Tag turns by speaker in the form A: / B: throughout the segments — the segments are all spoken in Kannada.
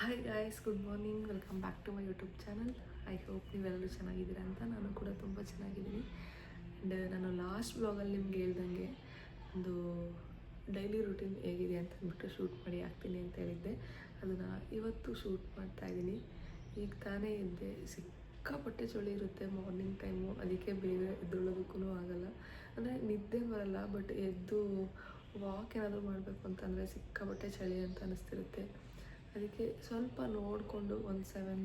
A: Hi guys good morning welcome back to my YouTube channel I hope ನೀವೆಲ್ಲರೂ ಚೆನ್ನಾಗಿದ್ದೀರಾ ಅಂತ ನಾನು ಕೂಡ ತುಂಬ ಚೆನ್ನಾಗಿದ್ದೀನಿ. ಆ್ಯಂಡ್ ನಾನು ಲಾಸ್ಟ್ ಬ್ಲಾಗಲ್ಲಿ ನಿಮ್ಗೆ ಹೇಳ್ದಂಗೆ ಒಂದು ಡೈಲಿ ರೂಟೀನ್ ಹೇಗಿದೆ ಅಂತ ಅಂದ್ಬಿಟ್ಟು ಶೂಟ್ ಮಾಡಿ ಹಾಕ್ತೀನಿ ಅಂತ ಹೇಳಿದ್ದೆ. ಅದನ್ನು ಇವತ್ತು ಶೂಟ್ ಮಾಡ್ತಾ ಇದ್ದೀನಿ. ಈಗ ತಾನೇ ಇದ್ದೆ ಸಿಕ್ಕಾಪಟ್ಟೆ ಚಳಿ ಇರುತ್ತೆ. ಮಾರ್ನಿಂಗ್ ಟೈಮು ಅದಕ್ಕೆ ಬೇಗ ಎದ್ದೊಳೋದಕ್ಕೂ ಆಗಲ್ಲ. ಅಂದರೆ ನಿದ್ದೆ ಬರಲ್ಲ ಬಟ್ ಎದ್ದು ವಾಕ್ ಏನಾದರೂ ಮಾಡಬೇಕು ಅಂತಂದರೆ ಸಿಕ್ಕಾಪಟ್ಟೆ ಚಳಿ ಅಂತ ಅನಿಸ್ತಿರುತ್ತೆ. ಅದಕ್ಕೆ ಸ್ವಲ್ಪ ನೋಡಿಕೊಂಡು ಒಂದು ಸೆವೆನ್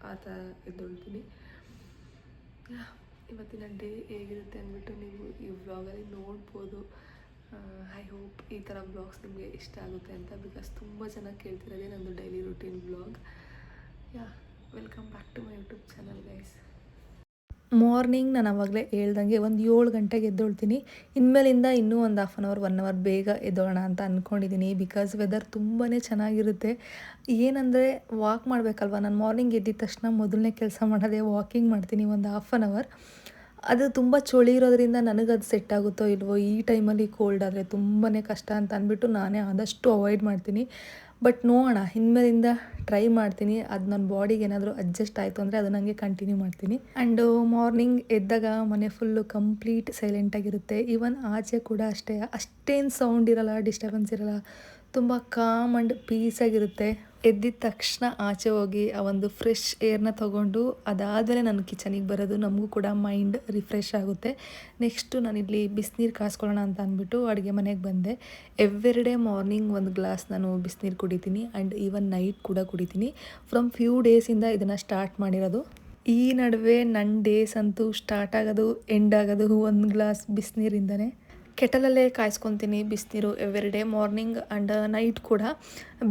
A: ಆ ಥರ ಎದ್ದೊಳ್ತೀನಿ. ಯಾ, ಇವತ್ತಿನ ಡೇ ಹೇಗಿರುತ್ತೆ ಅಂದ್ಬಿಟ್ಟು ನೀವು ಈ ವ್ಲಾಗಲ್ಲಿ ನೋಡ್ಬೋದು ಐ ಹೋಪ್ ಈ ಥರ ಬ್ಲಾಗ್ಸ್ ನಿಮಗೆ ಇಷ್ಟ ಆಗುತ್ತೆ ಅಂತ ಬಿಕಾಸ್ ತುಂಬ ಜನ ಕೇಳ್ತಿರೋದೇ ನನ್ನದು daily routine blog yeah welcome back to my YouTube
B: morning ನಾನು ಆವಾಗಲೇ ಹೇಳ್ದಂಗೆ ಒಂದು ಏಳು ಗಂಟೆಗೆ ಎದ್ದೊಳ್ತೀನಿ. ಇನ್ಮೇಲಿಂದ ಇನ್ನೂ ಒಂದು half an hour one hour ಬೇಗ ಎದ್ದೋಣ ಅಂತ ಅಂದ್ಕೊಂಡಿದ್ದೀನಿ ಬಿಕಾಸ್ ವೆದರ್ ತುಂಬಾ ಚೆನ್ನಾಗಿರುತ್ತೆ. ಏನಂದರೆ ವಾಕ್ ಮಾಡಬೇಕಲ್ವ? ನಾನು ಮಾರ್ನಿಂಗ್ ಎದ್ದಿದ ತಕ್ಷಣ ಮೊದಲನೇ ಕೆಲಸ ಮಾಡೋದೇ ವಾಕಿಂಗ್ ಮಾಡ್ತೀನಿ ಒಂದು ಹಾಫ್ ಆನ್ ಅವರ್ ಅದು ತುಂಬ ಚಳಿ ಇರೋದ್ರಿಂದ ನನಗದು ಸೆಟ್ ಆಗುತ್ತೋ ಇಲ್ವೋ ಈ ಟೈಮಲ್ಲಿ ಕೋಲ್ಡ್ ಆದರೆ ತುಂಬಾ ಕಷ್ಟ ಅಂತ ಅಂದ್ಬಿಟ್ಟು ನಾನೇ ಆದಷ್ಟು ಅವಾಯ್ಡ್ ಮಾಡ್ತೀನಿ. ಬಟ್ ನೋಡೋಣ ಇನ್ಮೇಲಿಂದ ಟ್ರೈ ಮಾಡ್ತೀನಿ. ಅದು ನನ್ನ ಬಾಡಿಗೆ ಏನಾದರೂ ಅಡ್ಜಸ್ಟ್ ಆಯಿತು ಅಂದರೆ ಅದು ನನಗೆ ಕಂಟಿನ್ಯೂ ಮಾಡ್ತೀನಿ. ಆ್ಯಂಡ್ ಮಾರ್ನಿಂಗ್ ಎದ್ದಾಗ ಮನೆ ಫುಲ್ಲು ಕಂಪ್ಲೀಟ್ ಸೈಲೆಂಟಾಗಿರುತ್ತೆ ಈವನ್ ಆಚೆ ಕೂಡ ಅಷ್ಟೇ. ಅಷ್ಟೇನು ಸೌಂಡ್ ಇರಲ್ಲ ಡಿಸ್ಟರ್ಬೆನ್ಸ್ ಇರಲ್ಲ. ತುಂಬ ಕಾಮ್ ಆ್ಯಂಡ್ ಪೀಸಾಗಿರುತ್ತೆ ಎದ್ದಿದ ತಕ್ಷಣ ಆಚೆ ಹೋಗಿ ಆ ಒಂದು ಫ್ರೆಶ್ ಏರ್ನ ತೊಗೊಂಡು ಅದಾದಮೇಲೆ ನಾನು ಕಿಚನಿಗೆ ಬರೋದು, ನಮಗೂ ಕೂಡ ಮೈಂಡ್ ರಿಫ್ರೆಶ್ ಆಗುತ್ತೆ. ನೆಕ್ಸ್ಟು ನಾನಿಲ್ಲಿ ಬಿಸಿನೀರು ಕಾಸ್ಕೊಳ್ಳೋಣ ಅಂತ ಅಂದ್ಬಿಟ್ಟು ಅಡುಗೆ ಮನೆಗೆ ಬಂದೆ. ಎವ್ರಿ ಮಾರ್ನಿಂಗ್ ಒಂದು ಗ್ಲಾಸ್ ನಾನು ಬಿಸಿನೀರು ಕುಡಿತೀನಿ ಆ್ಯಂಡ್ ಈವನ್ ನೈಟ್ ಕೂಡ ಕುಡಿತೀನಿ. ಫ್ರಮ್ ಫ್ಯೂ ಡೇಸಿಂದ ಇದನ್ನು ಸ್ಟಾರ್ಟ್ ಮಾಡಿರೋದು. ಈ ನಡುವೆ ನನ್ನ ಡೇಸ್ ಅಂತೂ ಸ್ಟಾರ್ಟ್ ಆಗೋದು ಎಂಡ್ ಆಗೋದು ಒಂದು ಗ್ಲಾಸ್ ಬಿಸಿನೀರಿಂದನೇ. ಕೆಟಲಲ್ಲೇ ಕಾಯಿಸ್ಕೊತೀನಿ, ಬಿಸಿನೀರು every day morning and night ಕೂಡ.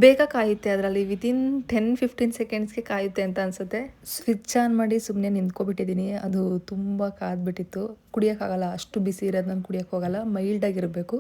B: ಬೇಗ ಕಾಯುತ್ತೆ ಅದರಲ್ಲಿ ವಿತಿನ್ ಟೆನ್ ಫಿಫ್ಟೀನ್ ಸೆಕೆಂಡ್ಸ್ಗೆ ಕಾಯುತ್ತೆ ಅಂತ ಅನಿಸುತ್ತೆ. ಸ್ವಿಚ್ ಆನ್ ಮಾಡಿ ಸುಮ್ಮನೆ ನಿಂತ್ಕೊಬಿಟ್ಟಿದ್ದೀನಿ, ಅದು ತುಂಬ ಕಾದ್ಬಿಟ್ಟಿತ್ತು. ಕುಡಿಯೋಕ್ಕಾಗಲ್ಲ, ಅಷ್ಟು ಬಿಸಿ ಇರೋದು ನಾನು ಕುಡಿಯೋಕ್ಕೆ ಹೋಗಲ್ಲ ಮೈಲ್ಡಾಗಿರಬೇಕು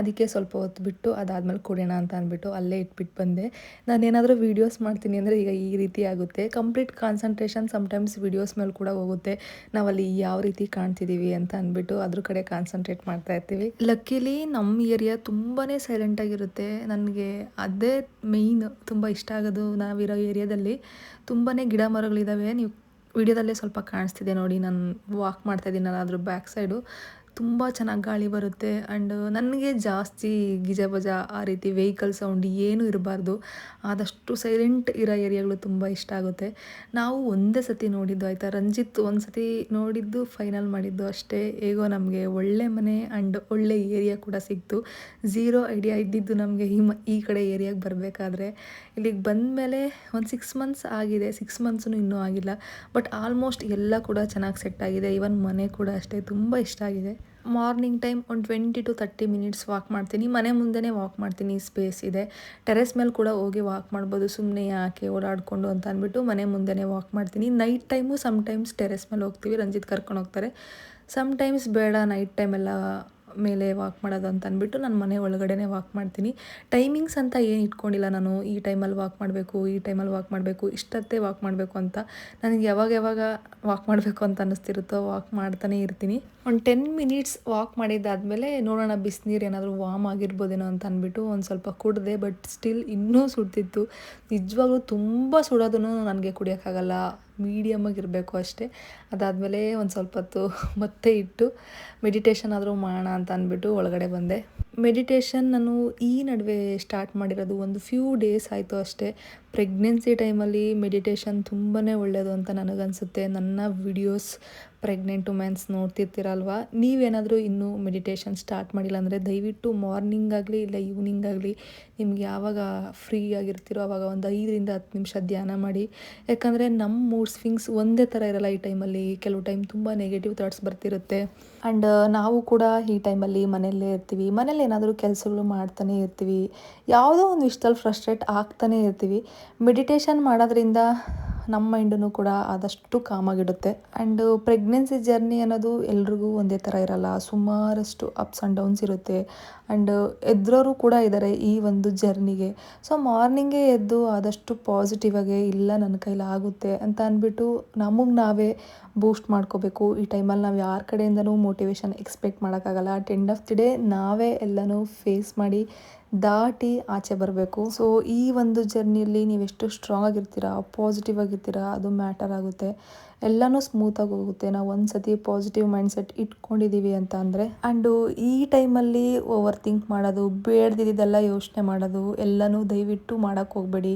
B: ಅದಕ್ಕೆ ಸ್ವಲ್ಪ ಹೊತ್ತು ಬಿಟ್ಟು ಅದಾದಮೇಲೆ ಕುಡಿಯೋಣ ಅಂತ ಅಂದ್ಬಿಟ್ಟು ಅಲ್ಲೇ ಇಟ್ಬಿಟ್ಟು ಬಂದೆ. ನಾನು ಏನಾದರೂ ವೀಡಿಯೋಸ್ ಮಾಡ್ತೀನಿ ಅಂದರೆ ಈಗ ಈ ರೀತಿ ಆಗುತ್ತೆ. ಕಂಪ್ಲೀಟ್ ಕಾನ್ಸಂಟ್ರೇಷನ್ ಸಮ್ಟೈಮ್ಸ್ ವೀಡಿಯೋಸ್ ಮೇಲೆ ಕೂಡ ಹೋಗುತ್ತೆ. ನಾವಲ್ಲಿ ಯಾವ ರೀತಿ ಕಾಣ್ತಿದ್ದೀವಿ ಅಂತ ಅಂದ್ಬಿಟ್ಟು ಅದ್ರ ಕಡೆ ಕಾನ್ಸಂಟ್ರೇಟ್ ಮಾಡ್ತಾ ಇರ್ತೀವಿ. ಲಕ್ಕಿಲಿ ನಮ್ಮ ಏರಿಯಾ ತುಂಬಾ ಸೈಲೆಂಟಾಗಿರುತ್ತೆ ನನಗೆ ಅದೇ ಮೇಯ್ನ್ ತುಂಬ ಇಷ್ಟ ಆಗೋದು ನಾವಿರೋ ಏರಿಯಾದಲ್ಲಿ ತುಂಬಾ ಗಿಡ ಮರಗಳಿದ್ದಾವೆ ನೀವು ವಿಡಿಯೋದಲ್ಲೇ ಸ್ವಲ್ಪ ಕಾಣಿಸ್ತಿದೆ ನೋಡಿ ನಾನು ವಾಕ್ ಮಾಡ್ತಾ ನಾನು ಅದ್ರ ಬ್ಯಾಕ್ ಸೈಡು ತುಂಬ ಚೆನ್ನಾಗಿ ಗಾಳಿ ಬರುತ್ತೆ ಆ್ಯಂಡ್ ನನಗೆ ಜಾಸ್ತಿ ಗಿಜಬಜ ಆ ರೀತಿ ವೆಹಿಕಲ್ ಸೌಂಡ್ ಏನೂ ಇರಬಾರ್ದು. ಆದಷ್ಟು ಸೈಲೆಂಟ್ ಇರೋ ಏರಿಯಾಗಳು ತುಂಬ ಇಷ್ಟ ಆಗುತ್ತೆ. ನಾವು ಒಂದೇ ಸತಿ ನೋಡಿದ್ದು ಆಯಿತಾ? ರಂಜಿತ್ ಒಂದು ಸತಿ ನೋಡಿದ್ದು ಫೈನಲ್ ಮಾಡಿದ್ದು ಅಷ್ಟೇ. ಹೇಗೋ ನಮಗೆ ಒಳ್ಳೆ ಮನೆ ಆ್ಯಂಡ್ ಒಳ್ಳೆ ಏರಿಯಾ ಕೂಡ ಸಿಕ್ತು. ಝೀರೋ ಐಡಿಯಾ ಇದ್ದಿದ್ದು ನಮಗೆ ಈ ಮ, ಈ ಕಡೆ ಏರಿಯಾಗೆ ಬರಬೇಕಾದ್ರೆ. ಇಲ್ಲಿಗೆ ಬಂದಮೇಲೆ ಒಂದು ಸಿಕ್ಸ್ ಮಂತ್ಸ್ ಆಗಿದೆ. ಸಿಕ್ಸ್ ಮಂತ್ಸೂ ಇನ್ನೂ ಆಗಿಲ್ಲ. ಬಟ್ ಆಲ್ಮೋಸ್ಟ್ ಎಲ್ಲ ಕೂಡ ಚೆನ್ನಾಗಿ ಸೆಟ್ ಆಗಿದೆ. ಇವನ್ ಮನೆ ಕೂಡ ಅಷ್ಟೇ. ತುಂಬ ಇಷ್ಟ ಆಗಿದೆ. ಮಾರ್ನಿಂಗ್ ಟೈಮ್ ಒಂದು twenty to thirty minutes walk ಮಾಡ್ತೀನಿ. ಮನೆ ಮುಂದೆನೇ ವಾಕ್ ಮಾಡ್ತೀನಿ. ಸ್ಪೇಸ್ ಇದೆ. ಟೆರೆಸ್ ಮೇಲೆ ಕೂಡ ಹೋಗಿ ವಾಕ್ ಮಾಡ್ಬೋದು. ಸುಮ್ಮನೆ ಯಾಕೆ ಓಡಾಡಿಕೊಂಡು ಅಂತ ಅಂದ್ಬಿಟ್ಟು ಮನೆ ಮುಂದೆನೇ ವಾಕ್ ಮಾಡ್ತೀನಿ. Night time some times terrace ಮೇಲೆ ಹೋಗ್ತೀವಿ. ರಂಜಿತ್ ಕರ್ಕೊಂಡು ಹೋಗ್ತಾರೆ. ಸಮ್ ಟೈಮ್ಸ್ ಬೇಡ ನೈಟ್ ಟೈಮೆಲ್ಲ ಮೇಲೆ ವಾಕ್ ಮಾಡೋದು ಅಂತ ಅಂದ್ಬಿಟ್ಟು ನಾನು ಮನೆ ಒಳಗಡೆನೇ ವಾಕ್ ಮಾಡ್ತೀನಿ. ಟೈಮಿಂಗ್ಸ್ ಅಂತ ಏನು ಇಟ್ಕೊಂಡಿಲ್ಲ ನಾನು, ಈ ಟೈಮಲ್ಲಿ ವಾಕ್ ಮಾಡಬೇಕು, ಈ ಟೈಮಲ್ಲಿ ವಾಕ್ ಮಾಡಬೇಕು, ಇಷ್ಟತ್ತೇ ವಾಕ್ ಮಾಡಬೇಕು ಅಂತ. ನನಗೆ ಯಾವಾಗ ಯಾವಾಗ ವಾಕ್ ಮಾಡಬೇಕು ಅಂತ ಅನ್ನಿಸ್ತಿರುತ್ತೋ ವಾಕ್ ಮಾಡ್ತಾನೆ ಇರ್ತೀನಿ. ಒಂದು ಟೆನ್ ಮಿನಿಟ್ಸ್ ವಾಕ್ ಮಾಡಿದ್ದಾದಮೇಲೆ ನೋಡೋಣ ಬಿಸಿನೀರು ಏನಾದರೂ ವಾಮ್ ಆಗಿರ್ಬೋದೇನೋ ಅಂತ ಅಂದ್ಬಿಟ್ಟು ಒಂದು ಸ್ವಲ್ಪ ಕುಡಿದೆ ಬಟ್ ಸ್ಟಿಲ್ ಇನ್ನೂ ಸುಡ್ತಿತ್ತು. ನಿಜವಾಗ್ಲೂ ತುಂಬ ಸುಡೋದನ್ನು ನನಗೆ ಕುಡಿಯೋಕ್ಕಾಗಲ್ಲ. ಮೀಡಿಯಮಾಗಿ ಇರಬೇಕು ಅಷ್ಟೇ. ಅದಾದಮೇಲೆ ಒಂದು ಸ್ವಲ್ಪ ಹೊತ್ತು ಮತ್ತೆ ಇಟ್ಟು ಮೆಡಿಟೇಷನ್ ಆದರೂ ಮಾಡೋಣ ಅಂತ ಅಂದ್ಬಿಟ್ಟು ಒಳಗಡೆ ಬಂದೆ. ಮೆಡಿಟೇಷನ್ ನಾನು ಈ ನಡುವೆ ಸ್ಟಾರ್ಟ್ ಮಾಡಿರೋದು ಒಂದು ಫ್ಯೂ ಡೇಸ್ ಆಯಿತು ಅಷ್ಟೇ. ಪ್ರೆಗ್ನೆನ್ಸಿ ಟೈಮಲ್ಲಿ ಮೆಡಿಟೇಷನ್ ತುಂಬಾ ಒಳ್ಳೆಯದು ಅಂತ ನನಗನ್ಸುತ್ತೆ. ನನ್ನ ವಿಡಿಯೋಸ್ ಪ್ರೆಗ್ನೆಂಟ್ ವುಮೆನ್ಸ್ ನೋಡ್ತಿರ್ತೀರಲ್ವ? ನೀವೇನಾದರೂ ಇನ್ನೂ ಮೆಡಿಟೇಷನ್ ಸ್ಟಾರ್ಟ್ ಮಾಡಿಲ್ಲ ಅಂದರೆ ದಯವಿಟ್ಟು ಮಾರ್ನಿಂಗ್ ಆಗಲಿ ಇಲ್ಲ ಈವ್ನಿಂಗ್ ಆಗಲಿ ನಿಮ್ಗೆ ಯಾವಾಗ ಫ್ರೀ ಆಗಿರ್ತೀರೋ ಆವಾಗ ಒಂದು ಐದರಿಂದ ಹತ್ತು ನಿಮಿಷ ಧ್ಯಾನ ಮಾಡಿ. ಯಾಕಂದರೆ ನಮ್ಮ ಮೂಡ್ ಸ್ವಿಂಗ್ಸ್ ಒಂದೇ ಥರ ಇರಲ್ಲ ಈ ಟೈಮಲ್ಲಿ ಕೆಲವು ಟೈಮ್ ತುಂಬ ನೆಗೆಟಿವ್ ಥಾಟ್ಸ್ ಬರ್ತಿರುತ್ತೆ. ಆ್ಯಂಡ್ ನಾವು ಕೂಡ ಈ ಟೈಮಲ್ಲಿ ಮನೆಯಲ್ಲೇ ಇರ್ತೀವಿ. ಮನೇಲಿ ಏನಾದರೂ ಕೆಲಸಗಳು ಮಾಡ್ತಾನೆ ಇರ್ತೀವಿ. ಯಾವುದೋ ಒಂದು ವಿಷಯದಲ್ಲಿ ಫ್ರಸ್ಟ್ರೇಟ್ ಆಗ್ತಾನೆ ಇರ್ತೀವಿ. ಮೆಡಿಟೇಷನ್ ಮಾಡೋದ್ರಿಂದ ನಮ್ಮ ಮೈಂಡನ್ನು ಕೂಡ ಆದಷ್ಟು ಕಾಮಾಗಿಡುತ್ತೆ ಆ್ಯಂಡ್ ಪ್ರೆಗ್ನೆನ್ಸಿ ಜರ್ನಿ ಅನ್ನೋದು ಎಲ್ರಿಗೂ ಒಂದೇ ಥರ ಇರಲ್ಲ. ಸುಮಾರಷ್ಟು ಅಪ್ಸ್ ಆ್ಯಂಡ್ ಡೌನ್ಸ್ ಇರುತ್ತೆ. ಆ್ಯಂಡ್ ಎದ್ರೋರು ಕೂಡ ಇದ್ದಾರೆ ಈ ಒಂದು ಜರ್ನಿಗೆ ಸೊ ಮಾರ್ನಿಂಗೇ ಎದ್ದು ಆದಷ್ಟು ಪಾಸಿಟಿವ್ ಆಗಿ ಇಲ್ಲ ನನ್ನ ಕೈಲಿ ಆಗುತ್ತೆ ಅಂತ ಅಂದ್ಬಿಟ್ಟು ನಮಗೆ ನಾವೇ ಬೂಸ್ಟ್ ಮಾಡ್ಕೋಬೇಕು. ಈ ಟೈಮಲ್ಲಿ ನಾವು ಯಾರ ಕಡೆಯಿಂದನೂ ಮೋಟಿವೇಶನ್ ಎಕ್ಸ್ಪೆಕ್ಟ್ ಮಾಡೋಕ್ಕಾಗಲ್ಲ. At end of the day ನಾವೇ ಎಲ್ಲನೂ ಫೇಸ್ ಮಾಡಿ ದಾಟಿ ಆಚೆ ಬರಬೇಕು. ಸೊ ಈ ಒಂದು ಜರ್ನಿಯಲ್ಲಿ ನೀವೆಷ್ಟು ಸ್ಟ್ರಾಂಗ್ ಆಗಿರ್ತೀರಾ ಪಾಸಿಟಿವ್ ಆಗಿರ್ತೀರಾ, ಅದು ಮ್ಯಾಟರ್ ಆಗುತ್ತೆ. ಎಲ್ಲನೂ ಸ್ಮೂತಾಗಿ ಹೋಗುತ್ತೆ. ನಾವು ಒಂದು ಸತಿ ಪಾಸಿಟಿವ್ ಮೈಂಡ್ಸೆಟ್ ಇಟ್ಕೊಂಡಿದ್ದೀವಿ ಅಂತ ಅಂದರೆ. ಆ್ಯಂಡು ಈ ಟೈಮಲ್ಲಿ ಓವರ್ ಥಿಂಕ್ ಮಾಡೋದು, ಬೇಡ್ದಿದ್ದೆಲ್ಲ ಯೋಚನೆ ಮಾಡೋದು, ಎಲ್ಲನೂ ದಯವಿಟ್ಟು ಮಾಡೋಕ್ಕೆ ಹೋಗಬೇಡಿ.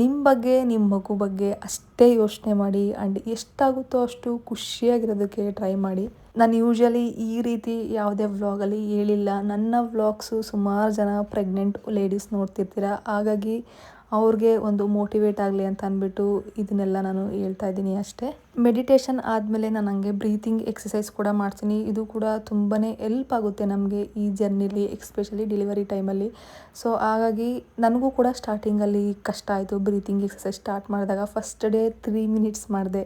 B: ನಿಮ್ಮ ಬಗ್ಗೆ ನಿಮ್ಮ ಮಗು ಬಗ್ಗೆ ಅಷ್ಟೇ ಯೋಚನೆ ಮಾಡಿ ಆ್ಯಂಡ್ ಎಷ್ಟಾಗುತ್ತೋ ಅಷ್ಟು ಖುಷಿಯಾಗಿರೋದಕ್ಕೆ ಟ್ರೈ ಮಾಡಿ. ನಾನು ಯೂಶ್ವಲಿ ಈ ರೀತಿ ಯಾವುದೇ ವ್ಲಾಗಲ್ಲಿ ಹೇಳಿಲ್ಲ. ನನ್ನ ವ್ಲಾಗ್ಸು ಸುಮಾರು ಜನ ಪ್ರೆಗ್ನೆಂಟ್ ಲೇಡೀಸ್ ನೋಡ್ತಿರ್ತೀರ? ಹಾಗಾಗಿ ಅವ್ರಿಗೆ ಒಂದು ಮೋಟಿವೇಟ್ ಆಗಲಿ ಅಂತ ಅಂದ್ಬಿಟ್ಟು ಇದನ್ನೆಲ್ಲ ನಾನು ಹೇಳ್ತಾ ಇದ್ದೀನಿ ಅಷ್ಟೇ. ಮೆಡಿಟೇಷನ್ ಆದಮೇಲೆ ನಾನು ಹಂಗೆ ಬ್ರೀತಿಂಗ್ ಎಕ್ಸಸೈಸ್ ಕೂಡ ಮಾಡ್ತೀನಿ. ಇದು ಕೂಡ ತುಂಬಾ ಎಲ್ಪ್ ಆಗುತ್ತೆ ನಮಗೆ ಈ ಜರ್ನಿಲಿ ಎಕ್ಸ್ಪೆಷಲಿ ಡೆಲಿವರಿ ಟೈಮಲ್ಲಿ ಸೊ ಹಾಗಾಗಿ ನನಗೂ ಕೂಡ ಸ್ಟಾರ್ಟಿಂಗಲ್ಲಿ ಕಷ್ಟ ಆಯಿತು ಬ್ರೀತಿಂಗ್ ಎಕ್ಸಸೈಸ್ ಸ್ಟಾರ್ಟ್ ಮಾಡಿದಾಗ. ಫಸ್ಟ್ ಡೇ ತ್ರೀ ಮಿನಿಟ್ಸ್ ಮಾಡಿದೆ.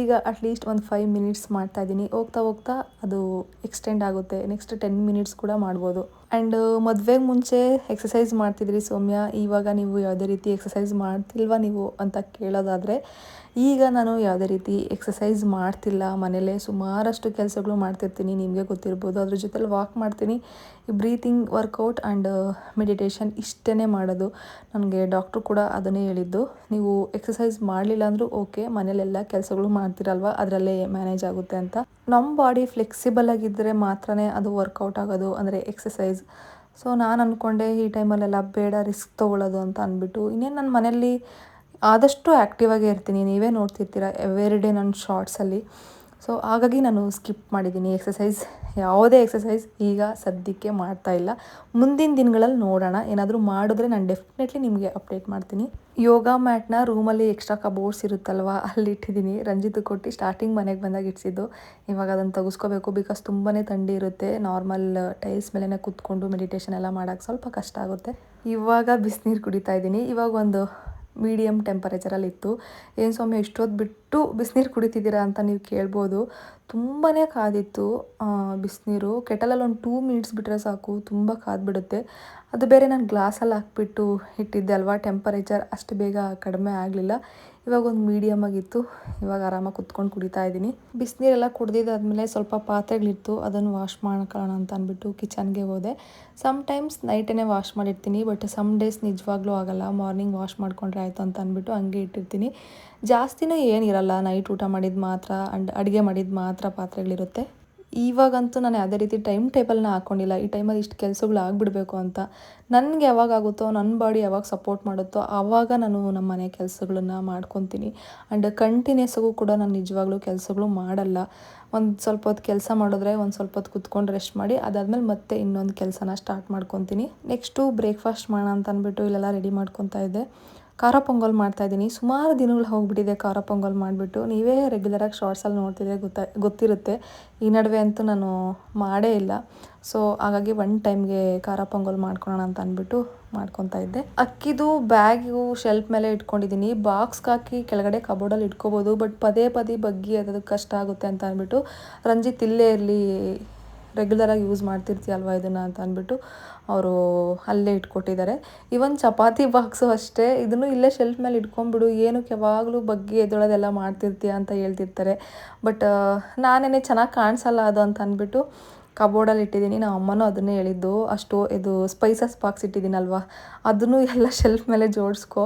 B: ಈಗ ಅಟ್ಲೀಸ್ಟ್ ಒಂದು ಫೈವ್ ಮಿನಿಟ್ಸ್ ಮಾಡ್ತಾ ಇದ್ದೀನಿ. ಹೋಗ್ತಾ ಹೋಗ್ತಾ ಅದು ಎಕ್ಸ್ಟೆಂಡ್ ಆಗುತ್ತೆ. ನೆಕ್ಸ್ಟ್ ಟೆನ್ ಮಿನಿಟ್ಸ್ ಕೂಡ ಮಾಡ್ಬೋದು. ಆ್ಯಂಡ್ ಮದುವೆಗೆ ಮುಂಚೆ ಎಕ್ಸಸೈಸ್ ಮಾಡ್ತಿದ್ರಿ ಸೌಮ್ಯ. ಇವಾಗ ನೀವು ಯಾವುದೇ ರೀತಿ ಎಕ್ಸಸೈಸ್ ಮಾಡ್ತಿಲ್ವಾ ನೀವು ಅಂತ ಕೇಳೋದಾದರೆ ಈಗ ನಾನು ಯಾವುದೇ ರೀತಿ ಎಕ್ಸಸೈಸ್ ಮಾಡ್ತಿಲ್ಲ. ಮನೇಲೇ ಸುಮಾರಷ್ಟು ಕೆಲಸಗಳು ಮಾಡ್ತಿರ್ತೀನಿ. ನಿಮಗೆ ಗೊತ್ತಿರ್ಬೋದು. ಅದ್ರ ಜೊತೆಲಿ ವಾಕ್ ಮಾಡ್ತೀನಿ. ಈ ಬ್ರೀತಿಂಗ್ ವರ್ಕೌಟ್ ಆ್ಯಂಡ್ ಮೆಡಿಟೇಷನ್ ಇಷ್ಟೇ ಮಾಡೋದು. ನನಗೆ ಡಾಕ್ಟ್ರು ಕೂಡ ಅದನ್ನೇ ಹೇಳಿದ್ದು. ನೀವು ಎಕ್ಸಸೈಸ್ ಮಾಡಲಿಲ್ಲ ಅಂದರೂ ಓಕೆ ಮನೇಲೆಲ್ಲ ಕೆಲಸಗಳು ಮಾಡ್ತಿರಲ್ವ? ಅದರಲ್ಲೇ ಮ್ಯಾನೇಜ್ ಆಗುತ್ತೆ ಅಂತ. ನಮ್ಮ ಬಾಡಿ ಫ್ಲೆಕ್ಸಿಬಲ್ ಆಗಿದ್ದರೆ ಮಾತ್ರನೇ ಅದು ವರ್ಕೌಟ್ ಆಗೋದು. ಅಂದರೆ ಎಕ್ಸಸೈಸ್ ಸೊ ನಾನು ಅಂದ್ಕೊಂಡೆ ಈ ಟೈಮಲ್ಲೆಲ್ಲ ಬೇಡ ರಿಸ್ಕ್ ತೊಗೊಳ್ಳೋದು ಅಂತ ಅಂದ್ಬಿಟ್ಟು. ಇನ್ನೇನು ನನ್ನ ಮನೆಯಲ್ಲಿ ಆದಷ್ಟು ಆ್ಯಕ್ಟಿವಾಗೇ ಇರ್ತೀನಿ. ನೀವೇ ನೋಡ್ತಿರ್ತೀರ ಎವ್ರಿ ಡೇ ನನ್ನ ಶಾರ್ಟ್ಸಲ್ಲಿ ಸೊ ಹಾಗಾಗಿ ನಾನು ಸ್ಕಿಪ್ ಮಾಡಿದ್ದೀನಿ ಎಕ್ಸಸೈಸ್ ಯಾವುದೇ ಎಕ್ಸಸೈಸ್ ಈಗ ಸದ್ಯಕ್ಕೆ ಮಾಡ್ತಾ ಇಲ್ಲ. ಮುಂದಿನ ದಿನಗಳಲ್ಲಿ ನೋಡೋಣ. ಏನಾದರೂ ಮಾಡಿದ್ರೆ ನಾನು ಡೆಫಿನೆಟ್ಲಿ ನಿಮಗೆ ಅಪ್ಡೇಟ್ ಮಾಡ್ತೀನಿ. ಯೋಗ ಮ್ಯಾಟ್ನ ರೂಮಲ್ಲಿ ಎಕ್ಸ್ಟ್ರಾ ಕಬೋರ್ಡ್ಸ್ ಇರುತ್ತಲ್ವ? ಅಲ್ಲಿ ಇಟ್ಟಿದ್ದೀನಿ. ರಂಜಿತ್ ಕೊಟ್ಟು ಸ್ಟಾರ್ಟಿಂಗ್ ಮನೆಗೆ ಬಂದಾಗ ಇಟ್ಸಿದ್ದು ಇವಾಗ ಅದನ್ನು ತೆಗೆಸ್ಕೋಬೇಕು ಬಿಕಾಸ್ ತುಂಬಾ ಥಂಡಿ ಇರುತ್ತೆ. ನಾರ್ಮಲ್ ಟೈಲ್ಸ್ ಮೇಲೇ ಕೂತ್ಕೊಂಡು ಮೆಡಿಟೇಷನ್ ಎಲ್ಲ ಮಾಡೋಕ್ಕೆ ಸ್ವಲ್ಪ ಕಷ್ಟ ಆಗುತ್ತೆ. ಇವಾಗ ಬಿಸಿನೀರು ಕುಡಿತಾ ಇದ್ದೀನಿ. ಇವಾಗ ಒಂದು ಮೀಡಿಯಮ್ ಟೆಂಪರೇಚರಲ್ಲಿ ಇತ್ತು. ಏನು ಸ್ವಾಮಿ ಎಷ್ಟೊತ್ತು ಬಿಟ್ಟು ಬಿಸಿನೀರು ಕುಡಿತಿದ್ದೀರಾ ಅಂತ ನೀವು ಕೇಳ್ಬೋದು. ತುಂಬಾ ಕಾದಿತ್ತು ಬಿಸಿನೀರು. ಕೆಟಲಲ್ಲಿ ಒಂದು ಟೂ ಮಿನಿಟ್ಸ್ ಬಿಟ್ಟರೆ ಸಾಕು, ತುಂಬ ಕಾದ್ಬಿಡುತ್ತೆ. ಅದು ಬೇರೆ ನಾನು ಗ್ಲಾಸಲ್ಲಿ ಹಾಕ್ಬಿಟ್ಟು ಇಟ್ಟಿದ್ದೆ ಅಲ್ವಾ? ಟೆಂಪರೇಚರ್ ಅಷ್ಟು ಬೇಗ ಕಡಿಮೆ ಆಗಲಿಲ್ಲ. ಇವಾಗ ಒಂದು ಮೀಡಿಯಮ್ ಆಗಿತ್ತು. ಇವಾಗ ಆರಾಮಾಗಿ ಕುತ್ಕೊಂಡು ಕುಡಿತಾ ಇದ್ದೀನಿ. ಬಿಸಿನೀರೆಲ್ಲ ಕುಡ್ದಿದ್ದಾದ್ಮೇಲೆ ಸ್ವಲ್ಪ ಪಾತ್ರೆಗಳಿತ್ತು. ಅದನ್ನು ವಾಶ್ ಮಾಡ್ಕೊಳ್ಳೋಣ ಅಂತ ಅಂದ್ಬಿಟ್ಟು ಕಿಚನ್ಗೆ ಹೋದೆ. ಸಮ್ ಟೈಮ್ಸ್ ನೈಟೇ ವಾಶ್ ಮಾಡಿರ್ತೀನಿ ಬಟ್ ಸಮ್ ಡೇಸ್ ನಿಜವಾಗ್ಲೂ ಆಗಲ್ಲ. ಮಾರ್ನಿಂಗ್ ವಾಶ್ ಮಾಡ್ಕೊಂಡ್ರೆ ಆಯಿತು ಅಂತ ಅಂದ್ಬಿಟ್ಟು ಹಂಗೆ ಇಟ್ಟಿರ್ತೀನಿ. ಜಾಸ್ತಿನೂ ಏನಿರಲ್ಲ. ನೈಟ್ ಊಟ ಮಾಡಿದ ಮಾತ್ರ, ಅಂಡ್ ಅಡುಗೆ ಮಾಡಿದ ಮಾತ್ರ ಪಾತ್ರೆಗಳಿರುತ್ತೆ. ಇವಾಗಂತೂ ನಾನು ಯಾವುದೇ ರೀತಿ ಟೈಮ್ ಟೇಬಲ್ನ ಹಾಕ್ಕೊಂಡಿಲ್ಲ ಈ ಟೈಮಲ್ಲಿ ಇಷ್ಟು ಕೆಲಸಗಳು ಆಗಿಬಿಡಬೇಕು ಅಂತ. ನನಗೆ ಯಾವಾಗ ಆಗುತ್ತೋ ನನ್ನ ಬಾಡಿ ಯಾವಾಗ ಸಪೋರ್ಟ್ ಮಾಡುತ್ತೋ ಆವಾಗ ನಾನು ನಮ್ಮ ಮನೆ ಕೆಲಸಗಳನ್ನ ಮಾಡ್ಕೊತೀನಿ. ಆ್ಯಂಡ್ ಕಂಟಿನ್ಯೂಸಾಗೂ ಕೂಡ ನಾನು ನಿಜವಾಗ್ಲೂ ಕೆಲಸಗಳು ಮಾಡಲ್ಲ. ಒಂದು ಸ್ವಲ್ಪ ಹೊತ್ತು ಕೆಲಸ ಮಾಡಿದ್ರೆ ಒಂದು ಸ್ವಲ್ಪ ಹೊತ್ತು ಕುತ್ಕೊಂಡು ರೆಸ್ಟ್ ಮಾಡಿ, ಅದಾದಮೇಲೆ ಮತ್ತೆ ಇನ್ನೊಂದು ಕೆಲಸನ ಸ್ಟಾರ್ಟ್ ಮಾಡ್ಕೊತೀನಿ. ನೆಕ್ಸ್ಟು ಬ್ರೇಕ್ಫಾಸ್ಟ್ ಮಾಡೋಣ ಅಂತ ಅಂದ್ಬಿಟ್ಟು ಇಲ್ಲೆಲ್ಲ ರೆಡಿ ಮಾಡ್ಕೊತಾ ಇದ್ದೆ. ಖಾರ ಪೊಂಗಲ್ ಮಾಡ್ತಾಯಿದ್ದೀನಿ ಸುಮಾರು ದಿನಗಳು ಹೋಗಿಬಿಟ್ಟಿದೆ ಖಾರ ಪೊಂಗಲ್ ಮಾಡಿಬಿಟ್ಟು. ನೀವೇ ರೆಗ್ಯುಲರಾಗಿ ಶಾರ್ಟ್ಸಲ್ಲಿ ನೋಡ್ತಿದ್ರೆ ಗೊತ್ತಾ, ಗೊತ್ತಿರುತ್ತೆ. ಈ ನಡುವೆ ಅಂತೂ ನಾನು ಮಾಡೇ ಇಲ್ಲ. ಸೊ ಹಾಗಾಗಿ ಒನ್ ಟೈಮ್ಗೆ ಖಾರ ಪೊಂಗಲ್ ಮಾಡ್ಕೊಳೋಣ ಅಂತ ಅಂದ್ಬಿಟ್ಟು ಮಾಡ್ಕೊತಾ ಇದ್ದೆ. ಅಕ್ಕಿದು ಬ್ಯಾಗು ಶೆಲ್ಫ್ ಮೇಲೆ ಇಟ್ಕೊಂಡಿದ್ದೀನಿ. ಬಾಕ್ಸ್ಗೆ ಹಾಕಿ ಕೆಳಗಡೆ ಕಬೋರ್ಡಲ್ಲಿ ಇಟ್ಕೋಬೋದು. ಬಟ್ ಪದೇ ಪದೇ ಬಗ್ಗಿ ಅದಕ್ಕೆ ಕಷ್ಟ ಆಗುತ್ತೆ ಅಂತ ಅಂದ್ಬಿಟ್ಟು ರಂಜಿತ್ ಇಲ್ಲೇ ಇರಲಿ ರೆಗ್ಯುಲರಾಗಿ ಯೂಸ್ ಮಾಡ್ತಿರ್ತೀಯಲ್ವ ಇದನ್ನು ಅಂತ ಅಂದ್ಬಿಟ್ಟು ಅವರು ಅಲ್ಲೇ ಇಟ್ಕೊಟ್ಟಿದ್ದಾರೆ. ಇವನ್ ಚಪಾತಿ ಬಾಕ್ಸು ಅಷ್ಟೇ, ಇದನ್ನು ಇಲ್ಲೇ ಶೆಲ್ಫ್ ಮೇಲೆ ಇಟ್ಕೊಂಡ್ಬಿಡು, ಏನಕ್ಕೆ ಯಾವಾಗಲೂ ಬಗ್ಗೆ ಎದ್ದೊಳೋದೆಲ್ಲ ಮಾಡ್ತಿರ್ತೀಯ ಅಂತ ಹೇಳ್ತಿರ್ತಾರೆ. ಬಟ್ ನಾನೇನೆ ಚೆನ್ನಾಗಿ ಕಾಣಿಸಲ್ಲ ಅದು ಅಂತ ಅಂದ್ಬಿಟ್ಟು ಕಬೋರ್ಡಲ್ಲಿ ಇಟ್ಟಿದ್ದೀನಿ. ನಮ್ಮ ಅಮ್ಮನೂ ಅದನ್ನೇ ಹೇಳಿದ್ದು, ಅಷ್ಟು ಇದು ಸ್ಪೈಸಸ್ ಬಾಕ್ಸ್ ಇಟ್ಟಿದ್ದೀನಲ್ವ, ಅದನ್ನು ಎಲ್ಲ ಶೆಲ್ಫ್ ಮೇಲೆ ಜೋಡಿಸ್ಕೊ,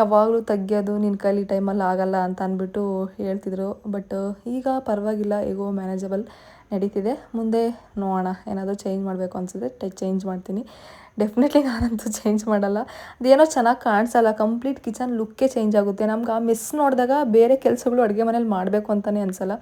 B: ಯಾವಾಗಲೂ ತೆಗಿಯೋದು ನಿನ್ನ ಕೈಲಿ ಟೈಮಲ್ಲಿ ಆಗಲ್ಲ ಅಂತ ಅಂದ್ಬಿಟ್ಟು ಹೇಳ್ತಿದ್ರು. ಬಟ್ ಈಗ ಪರವಾಗಿಲ್ಲ ಹೇಗೋ ಮ್ಯಾನೇಜಬಲ್ ನಡೀತಿದೆ. ಮುಂದೆ ನೋಡೋಣ, ಏನಾದರೂ ಚೇಂಜ್ ಮಾಡಬೇಕು ಅನಿಸಿದ್ರೆ ಟೆ ಚೇಂಜ್ ಮಾಡ್ತೀನಿ. ಡೆಫಿನೆಟ್ಲಿ ನಾನಂತೂ ಚೇಂಜ್ ಮಾಡಲ್ಲ. ಅದೇನೋ ಚೆನ್ನಾಗಿ ಕಾಣಿಸಲ್ಲ ಕಂಪ್ಲೀಟ್ ಕಿಚನ್ ಲುಕ್ಕೇ ಚೇಂಜ್ ಆಗುತ್ತೆ. ನಮ್ಗೆ ಆ ಮಿಸ್ ನೋಡಿದಾಗ ಬೇರೆ ಕೆಲಸಗಳು ಅಡುಗೆ ಮನೇಲಿ ಮಾಡಬೇಕು ಅಂತಲೇ ಅನಿಸಲ್ಲ.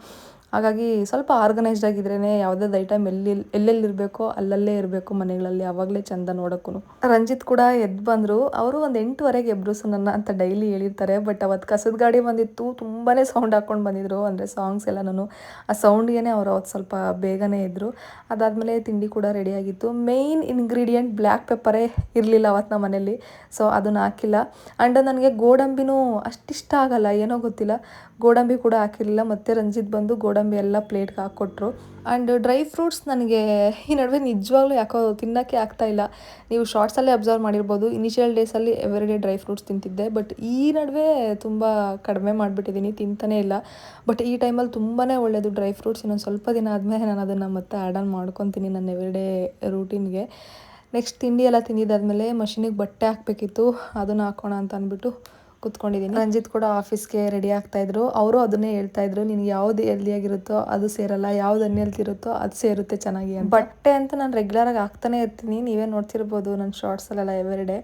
B: ಹಾಗಾಗಿ ಸ್ವಲ್ಪ ಆರ್ಗನೈಸ್ಡ್ ಆಗಿದ್ರೇ ಯಾವುದಾದ್ರು ಐಟಮ್ ಎಲ್ಲಿ ಎಲ್ಲೆಲ್ಲಿರಬೇಕೋ ಅಲ್ಲಲ್ಲೇ ಇರಬೇಕು ಮನೆಗಳಲ್ಲಿ ಆವಾಗಲೇ ಚಂದ ನೋಡೋಕ್ಕೂ ರಂಜಿತ್ ಕೂಡ ಎದ್ದು ಬಂದರು. ಅವರು ಒಂದು ಎಂಟುವರೆಗೆ ಎಬ್ರುಸು ನನ್ನ ಅಂತ ಡೈಲಿ ಹೇಳಿರ್ತಾರೆ. ಬಟ್ ಅವತ್ತು ಕಸದ ಗಾಡಿ ಬಂದಿತ್ತು. ತುಂಬಾ ಸೌಂಡ್ ಹಾಕ್ಕೊಂಡು ಬಂದಿದ್ರು. ಅಂದರೆ ಸಾಂಗ್ಸ್ ಎಲ್ಲ ನಾನು ಆ ಸೌಂಡ್ಗೆ ಅವರು ಅವತ್ತು ಸ್ವಲ್ಪ ಬೇಗನೆ ಇದ್ದರು ಅದಾದಮೇಲೆ ತಿಂಡಿ ಕೂಡ ರೆಡಿಯಾಗಿತ್ತು ಮೇಯ್ನ್ ಇಂಗ್ರೀಡಿಯೆಂಟ್ ಬ್ಲ್ಯಾಕ್ ಪೆಪ್ಪರೇ ಇರಲಿಲ್ಲ ಅವತ್ತು ನಮ್ಮ ಮನೇಲಿ ಸೊ ಅದನ್ನು ಹಾಕಿಲ್ಲ. ಆ್ಯಂಡ್ ನನಗೆ ಗೋಡಂಬಿನೂ ಅಷ್ಟಿಷ್ಟ ಆಗಲ್ಲ. ಏನೋ ಗೊತ್ತಿಲ್ಲ. ಗೋಡಂಬಿ ಕೂಡ ಹಾಕಿರಲಿಲ್ಲ. ಮತ್ತು ರಂಜಿತ್ ಬಂದು ಗೋಡಂಬಿ ಎಲ್ಲ ಪ್ಲೇಟ್ಗೆ ಹಾಕ್ಕೊಟ್ರು. ಆ್ಯಂಡ್ ಡ್ರೈ ಫ್ರೂಟ್ಸ್ ನನಗೆ ಈ ನಡುವೆ ನಿಜವಾಗ್ಲೂ ಯಾಕೋ ತಿನ್ನೋಕ್ಕೆ ಆಗ್ತಾ ಇಲ್ಲ. ನೀವು ಶಾರ್ಟ್ಸಲ್ಲೇ ಅಬ್ಸರ್ವ್ ಮಾಡಿರ್ಬೋದು. ಇನಿಷಿಯಲ್ ಡೇಸಲ್ಲಿ ಎವ್ರಿ ಡೇ ಡ್ರೈ ಫ್ರೂಟ್ಸ್ ತಿಂತಿದ್ದೆ. ಬಟ್ ಈ ನಡುವೆ ತುಂಬ ಕಡಿಮೆ ಮಾಡಿಬಿಟ್ಟಿದ್ದೀನಿ. ತಿಂತಾನೇ ಇಲ್ಲ. ಬಟ್ ಈ ಟೈಮಲ್ಲಿ ತುಂಬಾ ಒಳ್ಳೆಯದು ಡ್ರೈ ಫ್ರೂಟ್ಸ್. ಇನ್ನೊಂದು ಸ್ವಲ್ಪ ದಿನ ಆದಮೇಲೆ ನಾನು ಅದನ್ನು ಮತ್ತೆ ಆ್ಯಡ್ ಆನ್ ಮಾಡ್ಕೊತೀನಿ ನನ್ನ ಎವ್ರಿ ಡೇ ರೂಟೀನ್ಗೆ. ನೆಕ್ಸ್ಟ್ ತಿಂಡಿ ಎಲ್ಲ ತಿಂದಿದ್ದಾದಮೇಲೆ ಮಷಿನಿಗೆ ಬಟ್ಟೆ ಹಾಕಬೇಕಿತ್ತು. ಅದನ್ನು ಹಾಕೋಣ ಅಂತ ಅಂದ್ಬಿಟ್ಟು ಕೂತ್ಕೊಂಡಿದ್ದೀನಿ. ರಂಜಿತ್ ಕೂಡ ಆಫೀಸ್ಗೆ ರೆಡಿ ಆಗ್ತಾ ಇದ್ರು. ಅವರು ಅದನ್ನೇ ಹೇಳ್ತಾ ಇದ್ರು. ನಿನ್ಗೆ ಯಾವ್ದು ಆಗಿರುತ್ತೋ ಅದು ಸೇರಲ್ಲ ಯಾವ್ದು ಅನ್ಹೆಲ್ತಿ ಇರುತ್ತೋ ಅದು ಸೇರುತ್ತೆ ಚೆನ್ನಾಗಿ ಅಂತ. ಬಟ್ಟೆ ಅಂತ ನಾನು ರೆಗ್ಯುಲರ್ ಆಗಿ ಹಾಕ್ತಾನೆ ಇರ್ತೀನಿ. ನೀವೇ ನೋಡ್ತಿರ್ಬೋದು ನನ್ನ ಶಾರ್ಟ್ಸಲ್ಲೆಲ್ಲ ಎವ್ರಿ ಡೇ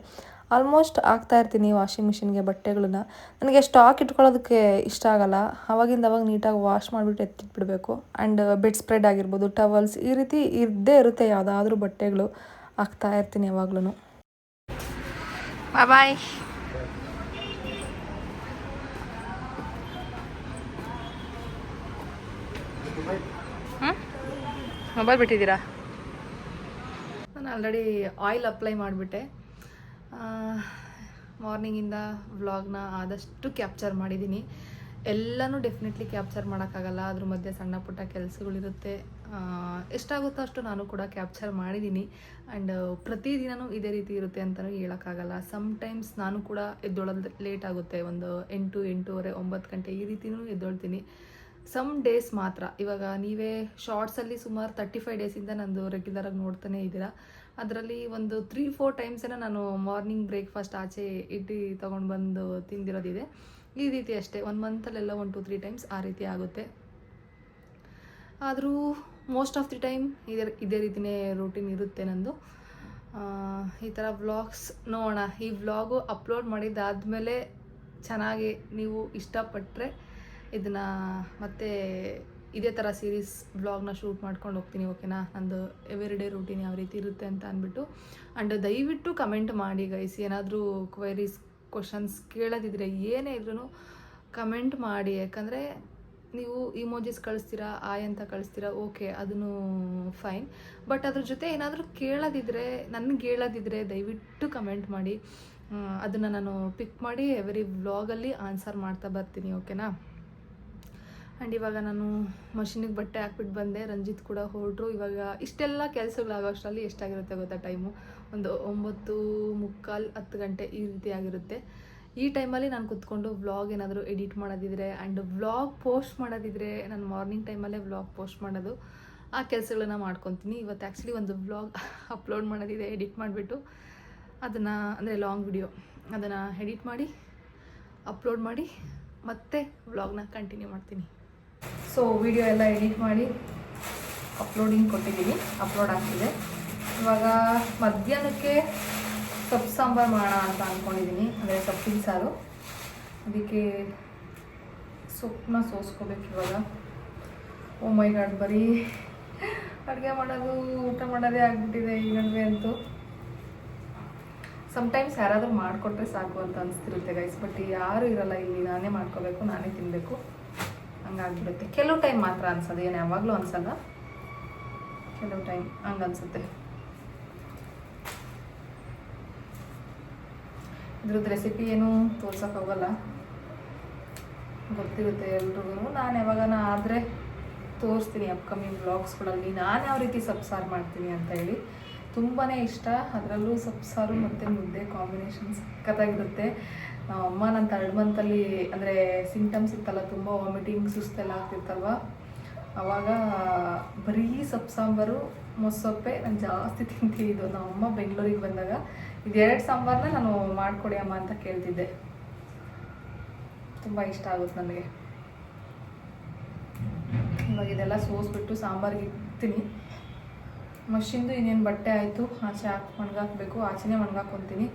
B: ಆಲ್ಮೋಸ್ಟ್ ಆಗ್ತಾ ಇರ್ತೀನಿ ವಾಷಿಂಗ್ ಮಿಷಿನ್ಗೆ ಬಟ್ಟೆಗಳನ್ನ ನನಗೆ ಸ್ಟಾಕ್ ಇಟ್ಕೊಳ್ಳೋದಕ್ಕೆ ಇಷ್ಟ ಆಗಲ್ಲ. ಅವಾಗಿಂದ ಅವಾಗ ನೀಟಾಗಿ ವಾಶ್ ಮಾಡಿಬಿಟ್ಟು ಎತ್ತಿಟ್ಬಿಡಬೇಕು. ಆ್ಯಂಡ್ ಬೆಡ್ ಸ್ಪ್ರೆಡ್ ಆಗಿರ್ಬೋದು ಟವಲ್ಸ್ ಈ ರೀತಿ ಇದ್ದೇ ಇರುತ್ತೆ ಯಾವುದಾದ್ರೂ ಬಟ್ಟೆಗಳು. ಆಗ್ತಾ ಇರ್ತೀನಿ ಯಾವಾಗ್ಲೂ ಬಾಯ್ ಮೊಬೈಲ್ ಬಿಟ್ಟಿದ್ದೀರಾ? ನಾನು ಆಲ್ರೆಡಿ ಆಯಿಲ್ ಅಪ್ಲೈ ಮಾಡಿಬಿಟ್ಟೆ. ಮಾರ್ನಿಂಗಿಂದ ವ್ಲಾಗ್ನ ಆದಷ್ಟು ಕ್ಯಾಪ್ಚರ್ ಮಾಡಿದ್ದೀನಿ. ಎಲ್ಲನೂ ಡೆಫಿನೆಟ್ಲಿ ಕ್ಯಾಪ್ಚರ್ ಮಾಡೋಕ್ಕಾಗಲ್ಲ. ಅದ್ರ ಮಧ್ಯೆ ಸಣ್ಣ ಪುಟ್ಟ ಕೆಲಸಗಳಿರುತ್ತೆ. ಎಷ್ಟಾಗುತ್ತೋ ಅಷ್ಟು ನಾನು ಕೂಡ ಕ್ಯಾಪ್ಚರ್ ಮಾಡಿದ್ದೀನಿ. ಆ್ಯಂಡ್ ಪ್ರತಿದಿನವೂ ಇದೇ ರೀತಿ ಇರುತ್ತೆ ಅಂತಲೂ ಹೇಳೋಕ್ಕಾಗಲ್ಲ. ಸಮ್ಟೈಮ್ಸ್ ನಾನು ಕೂಡ ಎದ್ದೊಳೋದು ಲೇಟ್ ಆಗುತ್ತೆ. ಒಂದು ಎಂಟು, ಎಂಟೂವರೆ, ಒಂಬತ್ತು ಗಂಟೆ ಈ ರೀತಿಯೂ ಎದ್ದೊಳ್ತೀನಿ. ಸಮ್ ಡೇಸ್ ಮಾತ್ರ. ಇವಾಗ ನೀವೇ ಶಾರ್ಟ್ಸಲ್ಲಿ ಸುಮಾರು ತರ್ಟಿ ಫೈವ್ ಡೇಸಿಂದ ನಂದು ರೆಗ್ಯುಲರಾಗಿ ನೋಡ್ತಾನೆ ಇದ್ದೀರಾ. ಅದರಲ್ಲಿ ಒಂದು ತ್ರೀ ಫೋರ್ ಟೈಮ್ಸೇನ ನಾನು ಮಾರ್ನಿಂಗ್ ಬ್ರೇಕ್ಫಾಸ್ಟ್ ಆಚೆ ಇಡ್ಲಿ ತೊಗೊಂಡು ಬಂದು ತಿಂದಿರೋದಿದೆ. ಈ ರೀತಿ ಅಷ್ಟೇ, ಒಂದು ಮಂತಲ್ಲೆಲ್ಲ ಒನ್ ಟು ತ್ರೀ ಟೈಮ್ಸ್ ಆ ರೀತಿ ಆಗುತ್ತೆ. ಆದರೂ ಮೋಸ್ಟ್ ಆಫ್ ದಿ ಟೈಮ್ ಇದೇ ಇದೇ ರೀತಿಯೇ ರೂಟೀನ್ ಇರುತ್ತೆ ನಂದು. ಈ ಥರ ವ್ಲಾಗ್ಸ್ ನೋಡೋಣ. ಈ ವ್ಲಾಗು ಅಪ್ಲೋಡ್ ಮಾಡಿದ್ದಾದಮೇಲೆ ಚೆನ್ನಾಗಿ ನೀವು ಇಷ್ಟಪಟ್ಟರೆ ಇದನ್ನು ಮತ್ತೆ ಇದೇ ಥರ ಸೀರೀಸ್ ವ್ಲಾಗ್ನ ಶೂಟ್ ಮಾಡ್ಕೊಂಡು ಹೋಗ್ತೀನಿ ಓಕೆನಾ ನಂದು ಎವ್ರಿ ಡೇ ರೂಟೀನ್ ಯಾವ ರೀತಿ ಇರುತ್ತೆ ಅಂತ ಅಂದ್ಬಿಟ್ಟು. ಆ್ಯಂಡ್ ದಯವಿಟ್ಟು ಕಮೆಂಟ್ ಮಾಡಿ ಗೈಸ್ ಏನಾದರೂ ಕ್ವೈರೀಸ್ ಕ್ವಶನ್ಸ್ ಕೇಳೋದಿದ್ರೆ ಏನೇ ಇದ್ರೂ ಕಮೆಂಟ್ ಮಾಡಿ. ಯಾಕಂದರೆ ನೀವು ಇಮೋಜಿಸ್ ಕಳಿಸ್ತೀರಾ ಆಯ್ ಅಂತ ಕಳಿಸ್ತೀರಾ ಓಕೆ ಅದನ್ನು ಫೈನ್ ಬಟ್ ಅದ್ರ ಜೊತೆ ಏನಾದರೂ ಕೇಳೋದಿದ್ರೆ, ನನಗೆ ಹೇಳೋದಿದ್ರೆ ದಯವಿಟ್ಟು ಕಮೆಂಟ್ ಮಾಡಿ. ಅದನ್ನು ನಾನು ಪಿಕ್ ಮಾಡಿ ಎವ್ರಿ ವ್ಲಾಗಲ್ಲಿ ಆನ್ಸರ್ ಮಾಡ್ತಾ ಬರ್ತೀನಿ ಓಕೆನಾ ಆ್ಯಂಡ್ ಇವಾಗ ನಾನು ಮಷಿನಿಗೆ ಬಟ್ಟೆ ಹಾಕ್ಬಿಟ್ಟು ಬಂದೆ. ರಂಜಿತ್ ಕೂಡ ಹೊರಟರು. ಇವಾಗ ಇಷ್ಟೆಲ್ಲ ಕೆಲಸಗಳಾಗೋ ಅಷ್ಟರಲ್ಲಿ ಎಷ್ಟಾಗಿರುತ್ತೆ ಗೊತ್ತಾ ಟೈಮು ಒಂದು ಒಂಬತ್ತು ಮುಕ್ಕಾಲು ಹತ್ತು ಗಂಟೆ ಈ ರೀತಿ ಆಗಿರುತ್ತೆ. ಈ ಟೈಮಲ್ಲಿ ನಾನು ಕುತ್ಕೊಂಡು ವ್ಲಾಗ್ ಏನಾದರೂ ಎಡಿಟ್ ಮಾಡೋದಿದ್ರೆ ಆ್ಯಂಡ್ ವ್ಲಾಗ್ ಪೋಸ್ಟ್ ಮಾಡೋದಿದ್ರೆ ನಾನು ಮಾರ್ನಿಂಗ್ ಟೈಮಲ್ಲೇ ವ್ಲಾಗ್ ಪೋಸ್ಟ್ ಮಾಡೋದು. ಆ ಕೆಲಸಗಳನ್ನ ಮಾಡ್ಕೊತೀನಿ. ಇವತ್ತು ಆ್ಯಕ್ಚುಲಿ ಒಂದು ವ್ಲಾಗ್ ಅಪ್ಲೋಡ್ ಮಾಡೋದಿದೆ ಎಡಿಟ್ ಮಾಡಿಬಿಟ್ಟು. ಅದನ್ನು ಅಂದರೆ ಲಾಂಗ್ ವಿಡಿಯೋ ಅದನ್ನು ಎಡಿಟ್ ಮಾಡಿ ಅಪ್ಲೋಡ್ ಮಾಡಿ, ಮತ್ತೆ ವ್ಲಾಗ್ನ ಕಂಟಿನ್ಯೂ ಮಾಡ್ತೀನಿ. ಸೊ ವಿಡಿಯೋ ಎಲ್ಲ ಎಡಿಟ್ ಮಾಡಿ ಅಪ್ಲೋಡಿಂಗ್ ಕೊಟ್ಟಿದ್ದೀನಿ. ಅಪ್ಲೋಡ್ ಆಗ್ತಿದೆ. ಇವಾಗ ಮಧ್ಯಾಹ್ನಕ್ಕೆ ಸೊಪ್ಪು ಸಾಂಬಾರು ಮಾಡೋಣ ಅಂತ ಅಂದ್ಕೊಂಡಿದ್ದೀನಿ ಅಂದರೆ ಸೊಪ್ಪಿನ ಸಾರು. ಅದಕ್ಕೆ ಸೊಪ್ಪನ್ನ ಸೋಸ್ಕೋಬೇಕು ಇವಾಗ. ಓ ಮೈ ಗಾಡ್, ಬರೀ ಅಡುಗೆ ಮಾಡೋದು, ಊಟ ಮಾಡೋದೇ ಆಗಿಬಿಟ್ಟಿದೆ ಈ ನಡುವೆ ಅಂತೂ. ಸಮ್ಟೈಮ್ಸ್ ಯಾರಾದರೂ ಮಾಡಿಕೊಟ್ರೆ ಸಾಕು ಅಂತ ಅನಿಸ್ತಿರುತ್ತೆ ಗೈಸ್ ಬಟ್ ಯಾರು ಇರಲ್ಲ ಇಲ್ಲಿ, ನಾನೇ ಮಾಡ್ಕೋಬೇಕು, ನಾನೇ ತಿನ್ನಬೇಕು ಹಂಗಾಗ್ಬಿಡುತ್ತೆ. ಕೆಲವು ಟೈಮ್ ಮಾತ್ರ ಅನ್ಸೋದು, ಏನು ಯಾವಾಗಲೂ ಅನ್ಸಲ್ಲ. ಕೆಲವು ಟೈಮ್ ಹಂಗೆ ಅನ್ಸುತ್ತೆ. ಇದ್ರದ್ದು ರೆಸಿಪಿ ಏನು ತೋರ್ಸೋಕ್ಕಾಗಲ್ಲ ಗೊತ್ತಿರುತ್ತೆ ಎಲ್ರಿಗೂ ನಾನು ಯಾವಾಗನ ಆದರೆ ತೋರಿಸ್ತೀನಿ ಅಪ್ಕಮಿಂಗ್ ಬ್ಲಾಗ್ಸ್ಗಳಲ್ಲಿ ನಾನು ಯಾವ ರೀತಿ ಸಬ್ಸಾರು ಮಾಡ್ತೀನಿ ಅಂತ ಹೇಳಿ. ತುಂಬಾ ಇಷ್ಟ. ಅದರಲ್ಲೂ ಸಬ್ಸಾರು ಮತ್ತು ಮುದ್ದೆ ಕಾಂಬಿನೇಷನ್ ಸಕ್ಕತ್ತಾಗಿರುತ್ತೆ ಅಮ್ಮ ನನ್ನ ತರ್ಡ್ ಮಂತಲ್ಲಿ ಅಂದರೆ ಸಿಂಟಮ್ಸ್ ಇತ್ತಲ್ಲ, ತುಂಬ ವಾಮಿಟಿಂಗ್ ಸುಸ್ತೆಲ್ಲ ಆಗ್ತಿತ್ತಲ್ವ? ಅವಾಗ ಬರೀ ಸೊಪ್ಪು ಸಾಂಬಾರು, ಮೊಸೊಪ್ಪೆ, ನಾನು ಜಾಸ್ತಿ ತಿಂತಿದ್ದು ನಮ್ಮ ಅಮ್ಮ ಬೆಂಗಳೂರಿಗೆ ಬಂದಾಗ ಇದೆರಡು ಸಾಂಬಾರನ್ನ ನಾನು ಮಾಡಿಕೊಡಿ ಅಮ್ಮ ಅಂತ ಕೇಳ್ತಿದ್ದೆ. ತುಂಬ ಇಷ್ಟ ಆಗುತ್ತೆ ನನಗೆ. ಇವಾಗ ಇದೆಲ್ಲ ಸೋಸ್ಬಿಟ್ಟು ಸಾಂಬಾರಿಗೆ ಇಕ್ತೀನಿ ಮಷಿಂದು ಇನ್ನೇನು ಬಟ್ಟೆ ಆಯಿತು, ಆಚೆ ಹಾಕಿ ಒಣಗಾಕಬೇಕು ಆಚೆನೇ ಒಣಗಾಕೊತೀನಿ.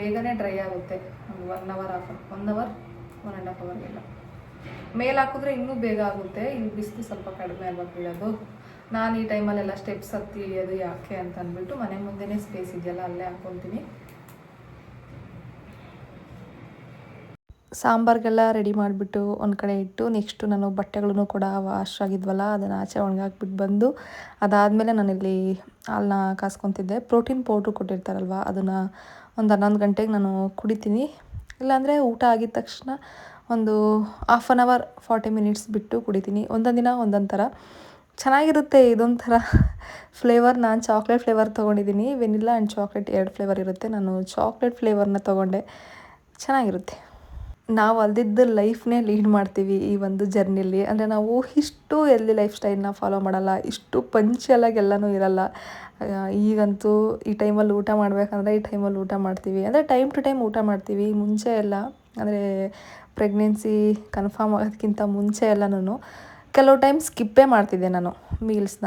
B: ಬೇಗನೆ ಡ್ರೈ ಆಗುತ್ತೆ. ಒಂದು one hour half one hour one and half ಅವರ್ಗೆಲ್ಲ ಮೇಲೆ ಹಾಕಿದ್ರೆ ಇನ್ನೂ ಬೇಗ ಆಗುತ್ತೆ. ಇಲ್ಲಿ ಬಿಸಿಲು ಸ್ವಲ್ಪ ಕಡಿಮೆ ಅಲ್ವಾ ಬೀಳೋದು? ನಾನು ಈ ಟೈಮಲ್ಲೆಲ್ಲ ಸ್ಟೆಪ್ಸ್ ಹತ್ತಿ ಇಳಿಯೋದು ಯಾಕೆ ಅಂತ ಅಂದ್ಬಿಟ್ಟು ಮನೆ ಮುಂದೆನೇ ಸ್ಪೇಸ್ ಇದೆಯಲ್ಲ, ಅಲ್ಲೇ ಹಾಕ್ಕೊತೀನಿ ಸಾಂಬಾರ್ಗೆಲ್ಲ ರೆಡಿ ಮಾಡಿಬಿಟ್ಟು ಒಂದು ಕಡೆ ಇಟ್ಟು ನೆಕ್ಸ್ಟು ನಾನು ಬಟ್ಟೆಗಳನ್ನು ಕೂಡ ವಾಶ್ ಆಗಿದ್ವಲ್ಲ, ಅದನ್ನು ಆಚೆ ಒಣಗಾಕ್ಬಿಟ್ಟು ಬಂದು, ಅದಾದಮೇಲೆ ನಾನಿಲ್ಲಿ ಹಾಲನ್ನ ಕಾಸ್ಕೊತಿದ್ದೆ. ಪ್ರೋಟೀನ್ ಪೌಡ್ರು ಕೊಟ್ಟಿರ್ತಾರಲ್ವ, ಅದನ್ನು ಒಂದು ಹನ್ನೊಂದು ಗಂಟೆಗೆ ನಾನು ಕುಡಿತೀನಿ. ಇಲ್ಲಾಂದರೆ ಊಟ ಆಗಿದ ತಕ್ಷಣ ಒಂದು half an hour forty minutes ಬಿಟ್ಟು ಕುಡಿತೀನಿ. ಒಂದೊಂದು ದಿನ ಒಂದೊಂದು ಥರ. ಚೆನ್ನಾಗಿರುತ್ತೆ ಇದೊಂಥರ ಫ್ಲೇವರ್ ನಾನು ಚಾಕ್ಲೇಟ್ ಫ್ಲೇವರ್ ತೊಗೊಂಡಿದ್ದೀನಿ. ವೆನಿಲ್ಲಾ ಆ್ಯಂಡ್ ಚಾಕ್ಲೇಟ್ ಎರಡು ಫ್ಲೇವರ್ ಇರುತ್ತೆ. ನಾನು ಚಾಕ್ಲೇಟ್ ಫ್ಲೇವರ್ನ ತೊಗೊಂಡೆ. ಚೆನ್ನಾಗಿರುತ್ತೆ. ನಾವು ಅಲ್ದಿದ್ದ ಲೈಫ್ನೇ ಲೀಡ್ ಮಾಡ್ತೀವಿ ಈ ಒಂದು ಜರ್ನಿಲಿ ಅಂದರೆ ನಾವು ಇಷ್ಟು ಎಲ್ಲಿ ಲೈಫ್ ಸ್ಟೈಲ್ನ ಫಾಲೋ ಮಾಡಲ್ಲ, ಇಷ್ಟು ಪಂಚಲಾಗಿ ಎಲ್ಲನೂ ಇರಲ್ಲ. ಈಗಂತೂ ಈ ಟೈಮಲ್ಲಿ ಊಟ ಮಾಡಬೇಕಂದ್ರೆ ಈ ಟೈಮಲ್ಲಿ ಊಟ ಮಾಡ್ತೀವಿ. ಅಂದರೆ ಟೈಮ್ ಟು ಟೈಮ್ ಊಟ ಮಾಡ್ತೀವಿ, ಮುಂಚೆ ಎಲ್ಲ. ಅಂದರೆ ಪ್ರೆಗ್ನೆನ್ಸಿ ಕನ್ಫರ್ಮ್ ಆಗೋದಕ್ಕಿಂತ ಮುಂಚೆ ಎಲ್ಲ ನಾನು ಕೆಲವು ಟೈಮ್ ಸ್ಕಿಪ್ಪೇ ಮಾಡ್ತಿದ್ದೆ ನಾನು ಮೀಲ್ಸ್ನ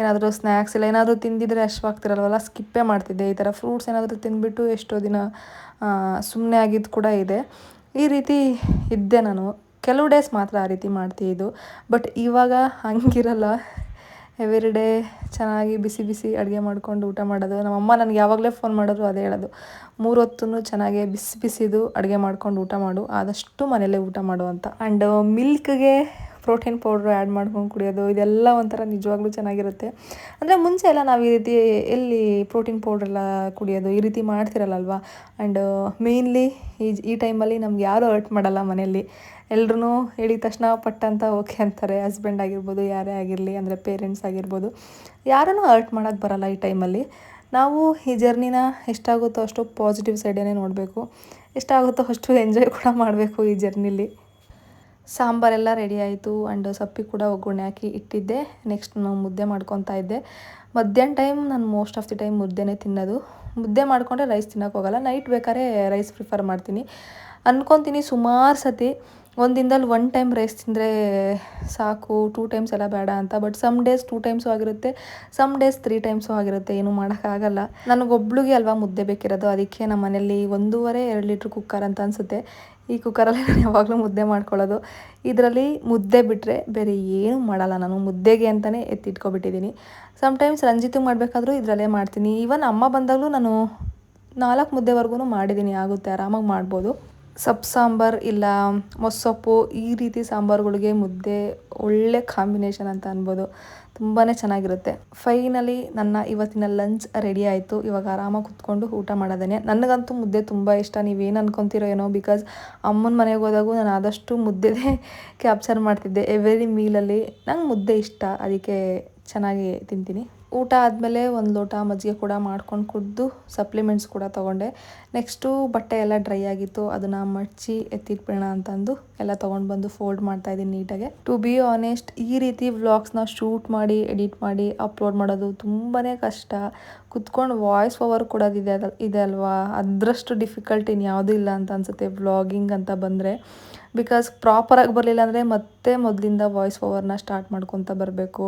B: ಏನಾದರೂ ಸ್ನ್ಯಾಕ್ಸ್ ಇಲ್ಲ, ಏನಾದರೂ ತಿಂದಿದ್ರೆ ಅಶ್ವಾಗ್ತಿರಲ್ವಲ್ಲ ಸ್ಕಿಪ್ಪೇ ಮಾಡ್ತಿದ್ದೆ. ಈ ಥರ ಫ್ರೂಟ್ಸ್ ಏನಾದರೂ ತಿಂದ್ಬಿಟ್ಟು ಎಷ್ಟೋ ದಿನ ಸುಮ್ಮನೆ ಆಗಿದ್ದು ಕೂಡ ಇದೆ. ಈ ರೀತಿ ಇದ್ದೆ ನಾನು. ಕೆಲವು ಡೇಸ್ ಮಾತ್ರ ಆ ರೀತಿ ಮಾಡ್ತಿದ್ದು ಬಟ್ ಇವಾಗ ಹಂಗಿರಲ್ಲ. ಎವ್ರಿ ಡೇ ಚೆನ್ನಾಗಿ ಬಿಸಿ ಬಿಸಿ ಅಡುಗೆ ಮಾಡ್ಕೊಂಡು ಊಟ ಮಾಡೋದು. ನಮ್ಮಮ್ಮ ನನಗೆ ಯಾವಾಗಲೇ ಫೋನ್ ಮಾಡಿದ್ರು ಅದೇ ಹೇಳೋದು. ಮೂರು ಹೊತ್ತು ಚೆನ್ನಾಗಿ ಬಿಸಿ ಬಿಸಿದು ಅಡುಗೆ ಮಾಡ್ಕೊಂಡು ಊಟ ಮಾಡು. ಆದಷ್ಟು ಮನೆಯಲ್ಲೇ ಊಟ ಮಾಡು ಅಂತ. ಆ್ಯಂಡ್ ಮಿಲ್ಕ್ಗೆ ಪ್ರೋಟೀನ್ ಪೌಡ್ರ್ ಆ್ಯಡ್ ಮಾಡ್ಕೊಂಡು ಕುಡಿಯೋದು, ಇದೆಲ್ಲ ಒಂಥರ ನಿಜವಾಗ್ಲೂ ಚೆನ್ನಾಗಿರುತ್ತೆ. ಅಂದರೆ ಮುಂಚೆ ಎಲ್ಲ ನಾವು ಈ ರೀತಿ ಎಲ್ಲಿ ಪ್ರೋಟೀನ್ ಪೌಡ್ರೆಲ್ಲ ಕುಡಿಯೋದು ಈ ರೀತಿ ಮಾಡ್ತಿರಲ್ಲಲ್ವಾ? ಆ್ಯಂಡ್ ಮೇಯ್ನ್ಲಿ ಈ ಈ ಟೈಮಲ್ಲಿ ನಮ್ಗೆ ಯಾರೂ ಹರ್ಟ್ ಮಾಡಲ್ಲ ಮನೆಯಲ್ಲಿ. ಎಲ್ರೂ ಹೇಳಿದ ತಕ್ಷಣ ಪಟ್ಟ ಅಂತ ಓಕೆ ಅಂತಾರೆ. ಹಸ್ಬೆಂಡ್ ಆಗಿರ್ಬೋದು, ಯಾರೇ ಆಗಿರಲಿ, ಅಂದರೆ ಪೇರೆಂಟ್ಸ್ ಆಗಿರ್ಬೋದು. ಯಾರನ್ನೂ ಹರ್ಟ್ ಮಾಡೋಕ್ಕೆ ಬರಲ್ಲ ಈ ಟೈಮಲ್ಲಿ. ನಾವು ಈ ಜರ್ನಿನ ಎಷ್ಟಾಗುತ್ತೋ ಅಷ್ಟು ಪಾಸಿಟಿವ್ ಸೈಡೇ ನೋಡಬೇಕು. ಎಷ್ಟಾಗುತ್ತೋ ಅಷ್ಟು ಎಂಜಾಯ್ ಕೂಡ ಮಾಡಬೇಕು ಈ ಜರ್ನಿಲಿ. ಸಾಂಬಾರೆಲ್ಲ ರೆಡಿ ಆಯಿತು ಆ್ಯಂಡ್ ಸಪ್ಪಿ ಕೂಡ ಒಗ್ಗರಣೆ ಹಾಕಿ ಇಟ್ಟಿದ್ದೆ. ನೆಕ್ಸ್ಟ್ ನಾನು ಮುದ್ದೆ ಮಾಡ್ಕೊತಾ ಇದ್ದೆ. ಮಧ್ಯಾಹ್ನ ಟೈಮ್ ನಾನು ಮೋಸ್ಟ್ ಆಫ್ ದಿ ಟೈಮ್ ಮುದ್ದೆನೇ ತಿನ್ನೋದು. ಮುದ್ದೆ ಮಾಡಿಕೊಂಡ್ರೆ ರೈಸ್ ತಿನ್ನೋಕೆ ಹೋಗಲ್ಲ. ನೈಟ್ ಬೇಕಾದ್ರೆ ರೈಸ್ ಪ್ರಿಫರ್ ಮಾಡ್ತೀನಿ. ಅಂದ್ಕೊತೀನಿ ಸುಮಾರು ಸತಿ. ಒಂದು ದಿನದಲ್ಲಿ ಒನ್ ಟೈಮ್ ರೈಸ್ ತಿಂದರೆ ಸಾಕು. ಟೂ ಟೈಮ್ಸ್ ಎಲ್ಲ ಬೇಡ ಅಂತ. But some days two times ಆಗಿರುತ್ತೆ. ಸಮ್ ಡೇಸ್ ತ್ರೀ ಟೈಮ್ಸು ಆಗಿರುತ್ತೆ. ಏನು ಮಾಡೋಕ್ಕಾಗಲ್ಲ ನನಗೊಬ್ಳಿಗೆ ಅಲ್ವಾ ಮುದ್ದೆ ಬೇಕಿರೋದು? ಅದಕ್ಕೆ ನಮ್ಮ ಮನೇಲಿ ಒಂದೂವರೆ, ಎರಡು ಲೀಟ್ರ್ ಕುಕ್ಕರ್ ಅಂತ ಅನಿಸುತ್ತೆ. ಈ ಕುಕ್ಕರಲ್ಲಿ ನಾನು ಯಾವಾಗಲೂ ಮುದ್ದೆ ಮಾಡ್ಕೊಳ್ಳೋದು. ಇದರಲ್ಲಿ ಮುದ್ದೆ ಬಿಟ್ಟರೆ ಬೇರೆ ಏನು ಮಾಡಲ್ಲ ನಾನು. ಮುದ್ದೆಗೆ ಅಂತಲೇ ಎತ್ತಿಟ್ಕೊಬಿಟ್ಟಿದ್ದೀನಿ. ಸಮ್ಟೈಮ್ಸ್ ರಂಜಿತು ಮಾಡಬೇಕಾದ್ರೂ ಇದರಲ್ಲೇ ಮಾಡ್ತೀನಿ. ಈವನ್ ಅಮ್ಮ ಬಂದಾಗಲೂ ನಾನು ನಾಲ್ಕು ಮುದ್ದೆವರೆಗೂ ಮಾಡಿದ್ದೀನಿ. ಆಗುತ್ತೆ, ಆರಾಮಾಗಿ ಮಾಡ್ಬೋದು. ಸೊಪ್ಪು, ಸಾಂಬಾರು ಇಲ್ಲ, ಮೊಸೊಪ್ಪು ಈ ರೀತಿ ಸಾಂಬಾರುಗಳಿಗೆ ಮುದ್ದೆ ಒಳ್ಳೆ ಕಾಂಬಿನೇಷನ್ ಅಂತ ಅನ್ಬೋದು. ತುಂಬಾ ಚೆನ್ನಾಗಿರುತ್ತೆ. ಫೈನಲಿ ನನ್ನ ಇವತ್ತಿನ ಲಂಚ್ ರೆಡಿ ಆಯಿತು. ಇವಾಗ ಆರಾಮಾಗಿ ಕುತ್ಕೊಂಡು ಊಟ ಮಾಡೋದೇನೆ. ನನಗಂತೂ ಮುದ್ದೆ ತುಂಬ ಇಷ್ಟ. ನೀವೇನು ಅನ್ಕೊಂತೀರೋ ಏನೋ ಬಿಕಾಸ್ ಅಮ್ಮನ ಮನೆಗೆ ಹೋದಾಗೂ ನಾನು ಆದಷ್ಟು ಮುದ್ದೆದೇ ಕ್ಯಾಪ್ಚರ್ ಮಾಡ್ತಿದ್ದೆ. ಎವ್ರಿ ಮೀಲಲ್ಲಿ ನಂಗೆ ಮುದ್ದೆ ಇಷ್ಟ. ಅದಕ್ಕೆ ಚೆನ್ನಾಗಿ ತಿಂತೀನಿ. ಊಟ ಆದಮೇಲೆ ಒಂದು ಲೋಟ ಮಜ್ಜಿಗೆ ಕೂಡ ಮಾಡ್ಕೊಂಡು ಕುಡಿದು ಸಪ್ಲಿಮೆಂಟ್ಸ್ ಕೂಡ ತೊಗೊಂಡೆ. ನೆಕ್ಸ್ಟು ಬಟ್ಟೆ ಎಲ್ಲ ಡ್ರೈ ಆಗಿತ್ತು, ಅದನ್ನು ಮಡಚಿ ಎತ್ತಿಟ್ಬಿಡೋಣ ಅಂತಂದು ಎಲ್ಲ ತೊಗೊಂಡು ಬಂದು ಫೋಲ್ಡ್ ಮಾಡ್ತಾ ಇದ್ದೀನಿ ನೀಟಾಗೆ. ಟು ಬಿ ಆನೆಸ್ಟ್ ಈ ರೀತಿ ವ್ಲಾಗ್ಸ್ನ ಶೂಟ್ ಮಾಡಿ ಎಡಿಟ್ ಮಾಡಿ ಅಪ್ಲೋಡ್ ಮಾಡೋದು ತುಂಬಾ ಕಷ್ಟ. ಕುತ್ಕೊಂಡು ವಾಯ್ಸ್ ಓವರ್ ಕೊಡೋದಿದೆ ಅದ ಇದೆ ಅಲ್ವಾ? ಅದರಷ್ಟು ಡಿಫಿಕಲ್ಟ್ ಇನ್ಯಾವುದೂ ಇಲ್ಲ ಅಂತ ಅನ್ಸುತ್ತೆ ವ್ಲಾಗಿಂಗ್ ಅಂತ ಬಂದರೆ. ಬಿಕಾಸ್ ಪ್ರಾಪರಾಗಿ ಬರಲಿಲ್ಲ ಅಂದರೆ ಮತ್ತೆ ಮೊದಲಿಂದ ವಾಯ್ಸ್ ಓವರ್ನ ಸ್ಟಾರ್ಟ್ ಮಾಡ್ಕೊತ ಬರಬೇಕು.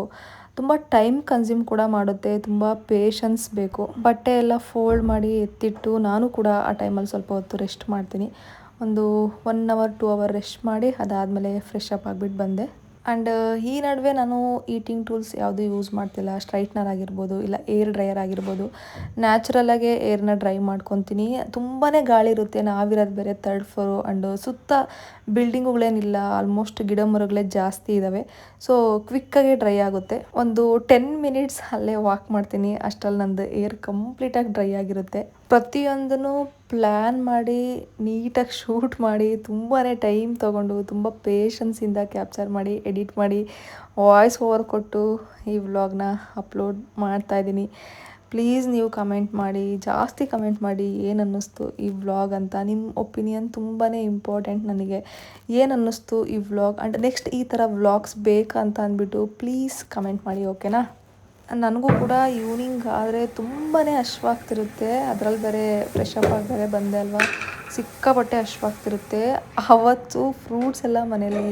B: ತುಂಬ ಟೈಮ್ ಕನ್ಸ್ಯೂಮ್ ಕೂಡ ಮಾಡುತ್ತೆ, ತುಂಬ ಪೇಷನ್ಸ್ ಬೇಕು. ಬಟ್ಟೆ ಎಲ್ಲ ಫೋಲ್ಡ್ ಮಾಡಿ ಎತ್ತಿಟ್ಟು ನಾನು ಕೂಡ ಆ ಟೈಮಲ್ಲಿ ಸ್ವಲ್ಪ ಹೊತ್ತು ರೆಸ್ಟ್ ಮಾಡ್ತೀನಿ. ಒಂದು one hour two hour rest ಮಾಡಿ ಅದಾದಮೇಲೆ ಫ್ರೆಶ್ ಅಪ್ ಆಗಿಬಿಟ್ಟು ಬಂದೆ. ಆ್ಯಂಡ್ ಈ ನಡುವೆ ನಾನು ಈಟಿಂಗ್ ಟೂಲ್ಸ್ ಯಾವುದು ಯೂಸ್ ಮಾಡ್ತಿಲ್ಲ. ಸ್ಟ್ರೈಟ್ನರ್ ಆಗಿರ್ಬೋದು, ಇಲ್ಲ ಏರ್ ಡ್ರೈಯರ್ ಆಗಿರ್ಬೋದು. ನ್ಯಾಚುರಲಾಗೆ ಏರ್ನ ಡ್ರೈ ಮಾಡ್ಕೊತೀನಿ. ತುಂಬಾ ಗಾಳಿ ಇರುತ್ತೆ. ನಾವಿರೋದು ಬೇರೆ ತರ್ಡ್ ಫ್ಲೋರು ಆ್ಯಂಡ್ ಸುತ್ತ ಬಿಲ್ಡಿಂಗುಗಳೇನಿಲ್ಲ ಆಲ್ಮೋಸ್ಟ್ ಗಿಡ ಮರಗಳೇ ಜಾಸ್ತಿ ಇದ್ದಾವೆ ಸೊ ಕ್ವಿಕ್ಕಾಗಿ ಡ್ರೈ ಆಗುತ್ತೆ. ಒಂದು ಟೆನ್ ಮಿನಿಟ್ಸ್ ಅಲ್ಲೇ ವಾಕ್ ಮಾಡ್ತೀನಿ. ಅಷ್ಟರಲ್ಲಿ ನಂದು ಏರ್ ಕಂಪ್ಲೀಟಾಗಿ ಡ್ರೈ ಆಗಿರುತ್ತೆ. ಪ್ರತಿಯೊಂದನ್ನು ಪ್ಲ್ಯಾನ್ ಮಾಡಿ ನೀಟಾಗಿ ಶೂಟ್ ಮಾಡಿ ತುಂಬಾ ಟೈಮ್ ತೊಗೊಂಡು, ತುಂಬ ಪೇಷನ್ಸಿಂದ ಕ್ಯಾಪ್ಚರ್ ಮಾಡಿ ಎಡಿಟ್ ಮಾಡಿ ವಾಯ್ಸ್ ಓವರ್ ಕೊಟ್ಟು ಈ ವ್ಲಾಗ್ನ ಅಪ್ಲೋಡ್ ಮಾಡ್ತಾಯಿದ್ದೀನಿ ಪ್ಲೀಸ್ ನೀವು ಕಮೆಂಟ್ ಮಾಡಿ, ಜಾಸ್ತಿ ಕಮೆಂಟ್ ಮಾಡಿ ಏನು ಅನ್ನಿಸ್ತು ಈ ವ್ಲಾಗ್ ಅಂತ. ನಿಮ್ಮ ಒಪಿನಿಯನ್ ತುಂಬಾ ಇಂಪಾರ್ಟೆಂಟ್ ನನಗೆ. ಏನು ಅನ್ನಿಸ್ತು ಈ ವ್ಲಾಗ್ ಆ್ಯಂಡ್ ನೆಕ್ಸ್ಟ್ ಈ ಥರ ವ್ಲಾಗ್ಸ್ ಬೇಕಂತ ಅಂದ್ಬಿಟ್ಟು ಪ್ಲೀಸ್ ಕಮೆಂಟ್ ಮಾಡಿ ಓಕೆನಾ ನನಗೂ ಕೂಡ ಈವ್ನಿಂಗ್ ಆದರೆ ತುಂಬಾ ಹಶ್ವಾಗ್ತಿರುತ್ತೆ ಅದರಲ್ಲಿ ಬೇರೆ ಫ್ರೆಶ್ ಅಪ್ ಆಗಿ ಬೇರೆ ಬಂದೆ ಅಲ್ವಾ? ಸಿಕ್ಕಾಪಟ್ಟೆ ಹಶ್ವಾಗ್ತಿರುತ್ತೆ ಆವತ್ತು ಫ್ರೂಟ್ಸ್ ಎಲ್ಲ ಮನೇಲಿ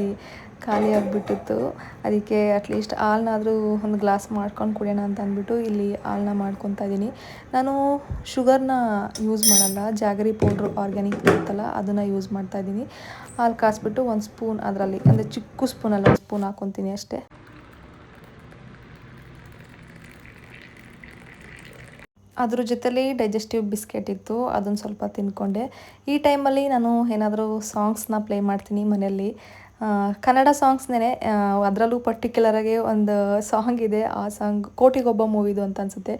B: ಖಾಲಿ ಆಗಿಬಿಟ್ಟಿತ್ತು. ಅದಕ್ಕೆ ಅಟ್ಲೀಸ್ಟ್ ಹಾಲನ್ನಾದರೂ ಒಂದು ಗ್ಲಾಸ್ ಮಾಡ್ಕೊಂಡು ಕುಡಿಯೋಣ ಅಂತ ಅಂದ್ಬಿಟ್ಟು ಇಲ್ಲಿ ಹಾಲನ್ನ ಮಾಡ್ಕೊತಾ ಇದ್ದೀನಿ ನಾನು ಶುಗರ್ನ ಯೂಸ್ ಮಾಡಲ್ಲ. ಜಾಗರಿ ಪೌಡ್ರು ಆರ್ಗ್ಯಾನಿಕ್ ಇರುತ್ತಲ್ಲ, ಅದನ್ನು ಯೂಸ್ ಮಾಡ್ತಾ ಇದ್ದೀನಿ ಹಾಲು ಕಾಸ್ಬಿಟ್ಟು ಒಂದು ಸ್ಪೂನ್ ಅದರಲ್ಲಿ, ಅಂದರೆ ಚಿಕ್ಕ ಸ್ಪೂನಲ್ಲಿ ಒಂದು ಸ್ಪೂನ್ ಹಾಕ್ಕೊತೀನಿ ಅಷ್ಟೇ. ಅದ್ರ ಜೊತೆಲಿ ಡೈಜೆಸ್ಟಿವ್ ಬಿಸ್ಕೆಟ್ ಇತ್ತು, ಅದನ್ನು ಸ್ವಲ್ಪ ತಿಂದ್ಕೊಂಡೆ ಈ ಟೈಮಲ್ಲಿ ನಾನು ಏನಾದರೂ ಸಾಂಗ್ಸ್ನ ಪ್ಲೇ ಮಾಡ್ತೀನಿ ಮನೆಯಲ್ಲಿ. ಕನ್ನಡ ಸಾಂಗ್ಸ್ನೇ ಅದರಲ್ಲೂ ಪರ್ಟಿಕ್ಯುಲರಾಗಿ ಒಂದು ಸಾಂಗ್ ಇದೆ, ಆ ಸಾಂಗ್ ಕೋಟಿಗೊಬ್ಬ ಮೂವಿದು ಅಂತ ಅನಿಸುತ್ತೆ.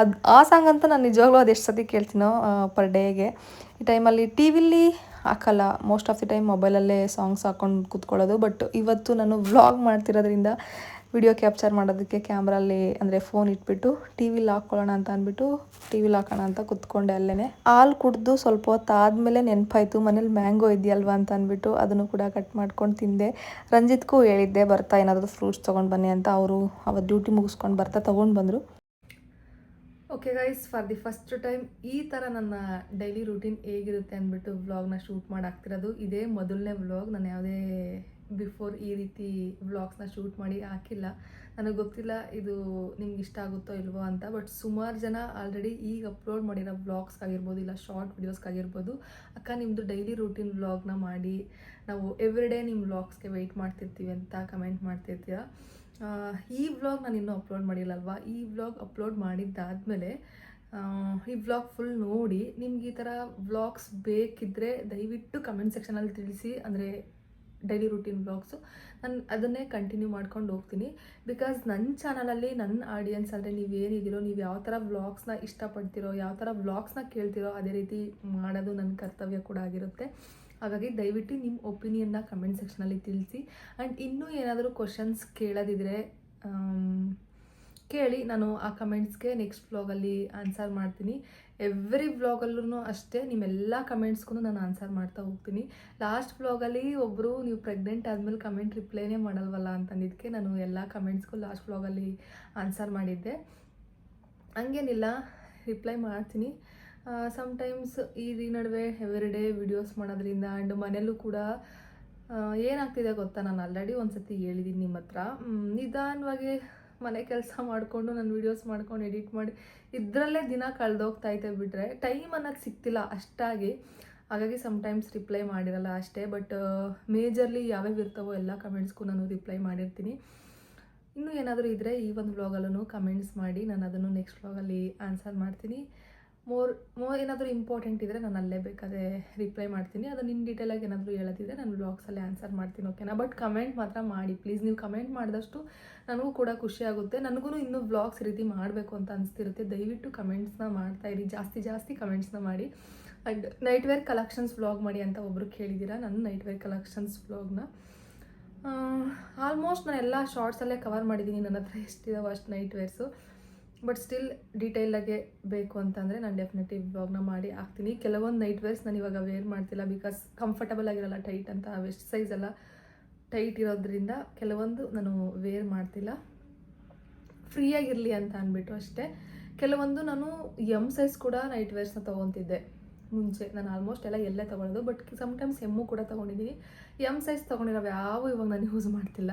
B: ಅದು, ಆ ಸಾಂಗ್ ಅಂತ ನಾನು ನಿಜವಾಗ್ಲೂ ಅದು ಎಷ್ಟು ಸತಿ ಕೇಳ್ತೀನೋ ಪರ್ ಡೇಗೆ ಈ ಟೈಮಲ್ಲಿ ಟಿ ವಿಲಿ ಹಾಕಲ್ಲ ಮೋಸ್ಟ್ ಆಫ್ ದಿ ಟೈಮ್ ಮೊಬೈಲಲ್ಲೇ ಸಾಂಗ್ಸ್ ಹಾಕ್ಕೊಂಡು ಕೂತ್ಕೊಳ್ಳೋದು ಬಟ್ ಇವತ್ತು ನಾನು ವ್ಲಾಗ್ ಮಾಡ್ತಿರೋದ್ರಿಂದ ವಿಡಿಯೋ ಕ್ಯಾಪ್ಚರ್ ಮಾಡೋದಕ್ಕೆ ಕ್ಯಾಮ್ರಲ್ಲಿ ಅಂದರೆ ಫೋನ್ ಇಟ್ಬಿಟ್ಟು ಟಿ ವಿಲಿ ಹಾಕ್ಕೊಳ್ಳೋಣ ಅಂತ ಅಂದ್ಬಿಟ್ಟು ಟಿ ವಿಲಿ ಹಾಕೋಣ ಅಂತ ಕುತ್ಕೊಂಡೆ ಅಲ್ಲೇ ಹಾಲು ಕುಡಿದು ಸ್ವಲ್ಪ ಹೊತ್ತು ಆದಮೇಲೆ ನೆನಪಾಯ್ತು, ಮನೇಲಿ ಮ್ಯಾಂಗೋ ಇದೆಯಲ್ವಾ ಅಂತ ಅಂದ್ಬಿಟ್ಟು ಅದನ್ನು ಕೂಡ ಕಟ್ ಮಾಡ್ಕೊಂಡು ತಿಂದೆ. ರಂಜಿತ್ಗೂ ಹೇಳಿದ್ದೆ, ಬರ್ತಾ ಏನಾದರೂ ಫ್ರೂಟ್ಸ್ ತೊಗೊಂಡು ಬನ್ನಿ ಅಂತ. ಅವರು ಅವತ್ತು ಡ್ಯೂಟಿ ಮುಗಿಸ್ಕೊಂಡು ಬರ್ತಾ ತೊಗೊಂಡು ಬಂದರು. Okay guys for the first time ಈ ಥರ ನನ್ನ ಡೈಲಿ ರೂಟೀನ್ ಹೇಗಿರುತ್ತೆ ಅಂದ್ಬಿಟ್ಟು ವ್ಲಾಗ್ನ ಶೂಟ್ ಮಾಡಾಕ್ತಿರೋದು ಇದೇ ಮೊದಲನೇ ವ್ಲಾಗ್ ನಾನು ಯಾವುದೇ ಬಿಫೋರ್ ಈ ರೀತಿ ವ್ಲಾಗ್ಸ್ನ ಶೂಟ್ ಮಾಡಿ ಹಾಕಿಲ್ಲ. ನನಗೆ ಗೊತ್ತಿಲ್ಲ ಇದು ನಿಮ್ಗೆ ಇಷ್ಟ ಆಗುತ್ತೋ ಇಲ್ವೋ ಅಂತ ಬಟ್ ಸುಮಾರು ಜನ ಆಲ್ರೆಡಿ ಈಗ ಅಪ್ಲೋಡ್ ಮಾಡಿರೋ ವ್ಲಾಗ್ಸ್ಗಾಗಿರ್ಬೋದು ಇಲ್ಲ ಶಾರ್ಟ್ ವೀಡಿಯೋಸ್ಗಾಗಿರ್ಬೋದು ಅಕ್ಕ ನಿಮ್ಮದು ಡೈಲಿ ರೂಟೀನ್ ವ್ಲಾಗ್ನ ಮಾಡಿ, ನಾವು ಎವ್ರಿ ಡೇ ನಿಮ್ಮ ವ್ಲಾಗ್ಸ್ಗೆ ವೆಯ್ಟ್ ಮಾಡ್ತಿರ್ತೀವಿ ಅಂತ ಕಮೆಂಟ್ ಮಾಡ್ತಿರ್ತೀರ ಈ ವ್ಲಾಗ್ ನಾನು ಇನ್ನೂ ಅಪ್ಲೋಡ್ ಮಾಡಿಲ್ಲಲ್ವಾ? ಈ ವ್ಲಾಗ್ ಅಪ್ಲೋಡ್ ಮಾಡಿದ್ದಾದಮೇಲೆ ಈ ವ್ಲಾಗ್ ಫುಲ್ ನೋಡಿ ನಿಮ್ಗೆ ಈ ಥರ ವ್ಲಾಗ್ಸ್ ಬೇಕಿದ್ದರೆ ದಯವಿಟ್ಟು ಕಮೆಂಟ್ ಸೆಕ್ಷನಲ್ಲಿ ತಿಳಿಸಿ. ಅಂದರೆ ಡೈಲಿ ರೂಟೀನ್ ಬ್ಲಾಗ್ಸು ನಾನು ಅದನ್ನೇ ಕಂಟಿನ್ಯೂ ಮಾಡ್ಕೊಂಡು ಹೋಗ್ತೀನಿ. ಬಿಕಾಸ್ ನನ್ನ ಚಾನಲಲ್ಲಿ ನನ್ನ ಆಡಿಯನ್ಸ್ ಅಂದರೆ ನೀವು ಏನಿದ್ದೀರೋ ನೀವು ಯಾವ ಥರ ವ್ಲಾಗ್ಸ್ನ ಇಷ್ಟಪಡ್ತೀರೋ, ಯಾವ ಥರ ವ್ಲಾಗ್ಸ್ನ ಕೇಳ್ತೀರೋ, ಅದೇ ರೀತಿ ಮಾಡೋದು ನನ್ನ ಕರ್ತವ್ಯ ಕೂಡ ಆಗಿರುತ್ತೆ. ಹಾಗಾಗಿ ದಯವಿಟ್ಟು ನಿಮ್ಮ ಒಪಿನಿಯನ್ನ ಕಮೆಂಟ್ ಸೆಕ್ಷನಲ್ಲಿ ತಿಳಿಸಿ. ಆ್ಯಂಡ್ ಇನ್ನೂ ಏನಾದರೂ ಕ್ವಶನ್ಸ್ ಕೇಳೋದಿದ್ರೆ ಕೇಳಿ. ನಾನು ಆ ಕಮೆಂಟ್ಸ್ಗೆ ನೆಕ್ಸ್ಟ್ ಬ್ಲಾಗಲ್ಲಿ ಆನ್ಸರ್ ಮಾಡ್ತೀನಿ. ಎವ್ರಿ ವ್ಲಾಗಲ್ಲೂ ಅಷ್ಟೇ ನಿಮ್ಮೆಲ್ಲ ಕಮೆಂಟ್ಸ್ಗೂ ನಾನು ಆನ್ಸರ್ ಮಾಡ್ತಾ ಹೋಗ್ತೀನಿ. ಲಾಸ್ಟ್ ವ್ಲಾಗಲ್ಲಿ ಒಬ್ಬರು ನೀವು ಪ್ರೆಗ್ನೆಂಟ್ ಆದಮೇಲೆ ಕಮೆಂಟ್ ರಿಪ್ಲೈನೇ ಮಾಡಲ್ವಲ್ಲ ಅಂತಂದಿದ್ದಕ್ಕೆ ನಾನು ಎಲ್ಲ ಕಮೆಂಟ್ಸ್ಗೂ ಲಾಸ್ಟ್ ವ್ಲಾಗಲ್ಲಿ ಆನ್ಸರ್ ಮಾಡಿದ್ದೆ. ಹಂಗೇನಿಲ್ಲ ರಿಪ್ಲೈ ಮಾಡ್ತೀನಿ. ಸಮ್ಟೈಮ್ಸ್ ಈ ನಡುವೆ ಎವ್ರಿ ಡೇ ವಿಡಿಯೋಸ್ ಮಾಡೋದ್ರಿಂದ ಆ್ಯಂಡ್ ಮನೇಲೂ ಕೂಡ ಏನಾಗ್ತಿದೆ ಗೊತ್ತಾ? ನಾನು ಆಲ್ರೆಡಿ ಒಂದು ಸತಿ ಹೇಳಿದ್ದೀನಿ ನಿಮ್ಮ ಹತ್ರ ನಿಧಾನವಾಗಿ ಮನೆ ಕೆಲಸ ಮಾಡಿಕೊಂಡು ನಾನು ವೀಡಿಯೋಸ್ ಮಾಡ್ಕೊಂಡು ಎಡಿಟ್ ಮಾಡಿ, ಇದರಲ್ಲೇ ದಿನ ಕಳೆದೋಗ್ತಾ ಇದೆ ಬಿಟ್ಟರೆ ಟೈಮ್ ಅನ್ನೋದು ಸಿಗ್ತಿಲ್ಲ ಅಷ್ಟಾಗಿ. ಹಾಗಾಗಿ ಸಮ್ಟೈಮ್ಸ್ ರಿಪ್ಲೈ ಮಾಡಿರಲ್ಲ ಅಷ್ಟೇ ಬಟ್ ಮೇಜರ್ಲಿ ಯಾವ್ಯಾವ ಇರ್ತಾವೋ ಎಲ್ಲ ಕಮೆಂಟ್ಸ್ಗೂ ನಾನು ರಿಪ್ಲೈ ಮಾಡಿರ್ತೀನಿ. ಇನ್ನೂ ಏನಾದರೂ ಇದ್ದರೆ ಈ ಒಂದು ವ್ಲಾಗಲ್ಲೂ ಕಮೆಂಟ್ಸ್ ಮಾಡಿ, ನಾನು ಅದನ್ನು ನೆಕ್ಸ್ಟ್ ವ್ಲಾಗಲ್ಲಿ ಆನ್ಸರ್ ಮಾಡ್ತೀನಿ. ಮೋರ್ ಮೋರ್ ಏನಾದರೂ ಇಂಪಾರ್ಟೆಂಟ್ ಇದ್ದರೆ ನಾನು ಅಲ್ಲೇ ಬೇಕಾದ್ರೆ ರಿಪ್ಲೈ ಮಾಡ್ತೀನಿ. ಅದು ನಿನ್ನ ಡೀಟೇಲಾಗಿ ಏನಾದರೂ ಹೇಳೋದಿದ್ರೆ ನಾನು ಬ್ಲಾಗ್ಸಲ್ಲಿ ಆನ್ಸರ್ ಮಾಡ್ತೀನಿ ಓಕೆನಾ ಬಟ್ ಕಮೆಂಟ್ ಮಾತ್ರ ಮಾಡಿ ಪ್ಲೀಸ್ ನೀವು ಕಮೆಂಟ್ ಮಾಡಿದಷ್ಟು ನನಗೂ ಕೂಡ ಖುಷಿ ಆಗುತ್ತೆ. ನನಗೂ ಇನ್ನೂ ಬ್ಲಾಗ್ಸ್ ರೀತಿ ಮಾಡಬೇಕು ಅಂತ ಅನಿಸ್ತಿರುತ್ತೆ. ದಯವಿಟ್ಟು ಕಮೆಂಟ್ಸ್ನ ಇರಿ. ಜಾಸ್ತಿ ಜಾಸ್ತಿ ಕಮೆಂಟ್ಸ್ನ ಮಾಡಿ. And night wear collections blog ಮಾಡಿ ಅಂತ ಒಬ್ಬರು ಕೇಳಿದ್ದೀರಾ ನಾನು ನೈಟ್ ವೇರ್ ಕಲೆಕ್ಷನ್ಸ್ ವ್ಲಾಗ್ನ ಆಲ್ಮೋಸ್ಟ್ ನಾನು ಎಲ್ಲ ಶಾರ್ಟ್ಸಲ್ಲೇ ಕವರ್ ಮಾಡಿದ್ದೀನಿ ನನ್ನ ಹತ್ರ ಎಷ್ಟಿದಾವೆ ಅಷ್ಟು ನೈಟ್ ವೇರ್ಸು ಬಟ್ ಸ್ಟಿಲ್ ಡೀಟೇಲಾಗೆ ಬೇಕು ಅಂತಂದರೆ ನಾನು ಡೆಫಿನೆಟ್ಲಿ ವ್ಲಾಗ್ನ ಮಾಡಿ ಹಾಕ್ತೀನಿ. ಕೆಲವೊಂದು ನೈಟ್ ವೇರ್ಸ್ ನಾನು ಇವಾಗ ವೇರ್ ಮಾಡ್ತಿಲ್ಲ ಬಿಕಾಸ್ ಕಂಫರ್ಟಬಲ್ ಆಗಿರಲ್ಲ ಟೈಟ್ ಅಂತ ವೆಸ್ಟ್ ಸೈಜ್ ಎಲ್ಲ ಟೈಟ್ ಇರೋದ್ರಿಂದ ಕೆಲವೊಂದು ನಾನು ವೇರ್ ಮಾಡ್ತಿಲ್ಲ. ಫ್ರೀಯಾಗಿರಲಿ ಅಂತ ಅಂದ್ಬಿಟ್ಟು ಅಷ್ಟೇ. ಕೆಲವೊಂದು ನಾನು ಎಂ ಸೈಜ್ ಕೂಡ ನೈಟ್ ವೇರ್ಸ್ನ ತೊಗೊತಿದ್ದೆ. ಮುಂಚೆ ನಾನು ಆಲ್ಮೋಸ್ಟ್ ಎಲ್ಲ ಎಲ್ಲೇ ತೊಗೊಳೋದು ಬಟ್ ಸಮ್ಟೈಮ್ಸ್ ಎಮ್ಮು ಕೂಡ ತೊಗೊಂಡಿದ್ದೀನಿ ಎಂ ಸೈಜ್ ತೊಗೊಂಡಿರೋ ಯಾವ ಇವಾಗ ನಾನು ಯೂಸ್ ಮಾಡ್ತಿಲ್ಲ.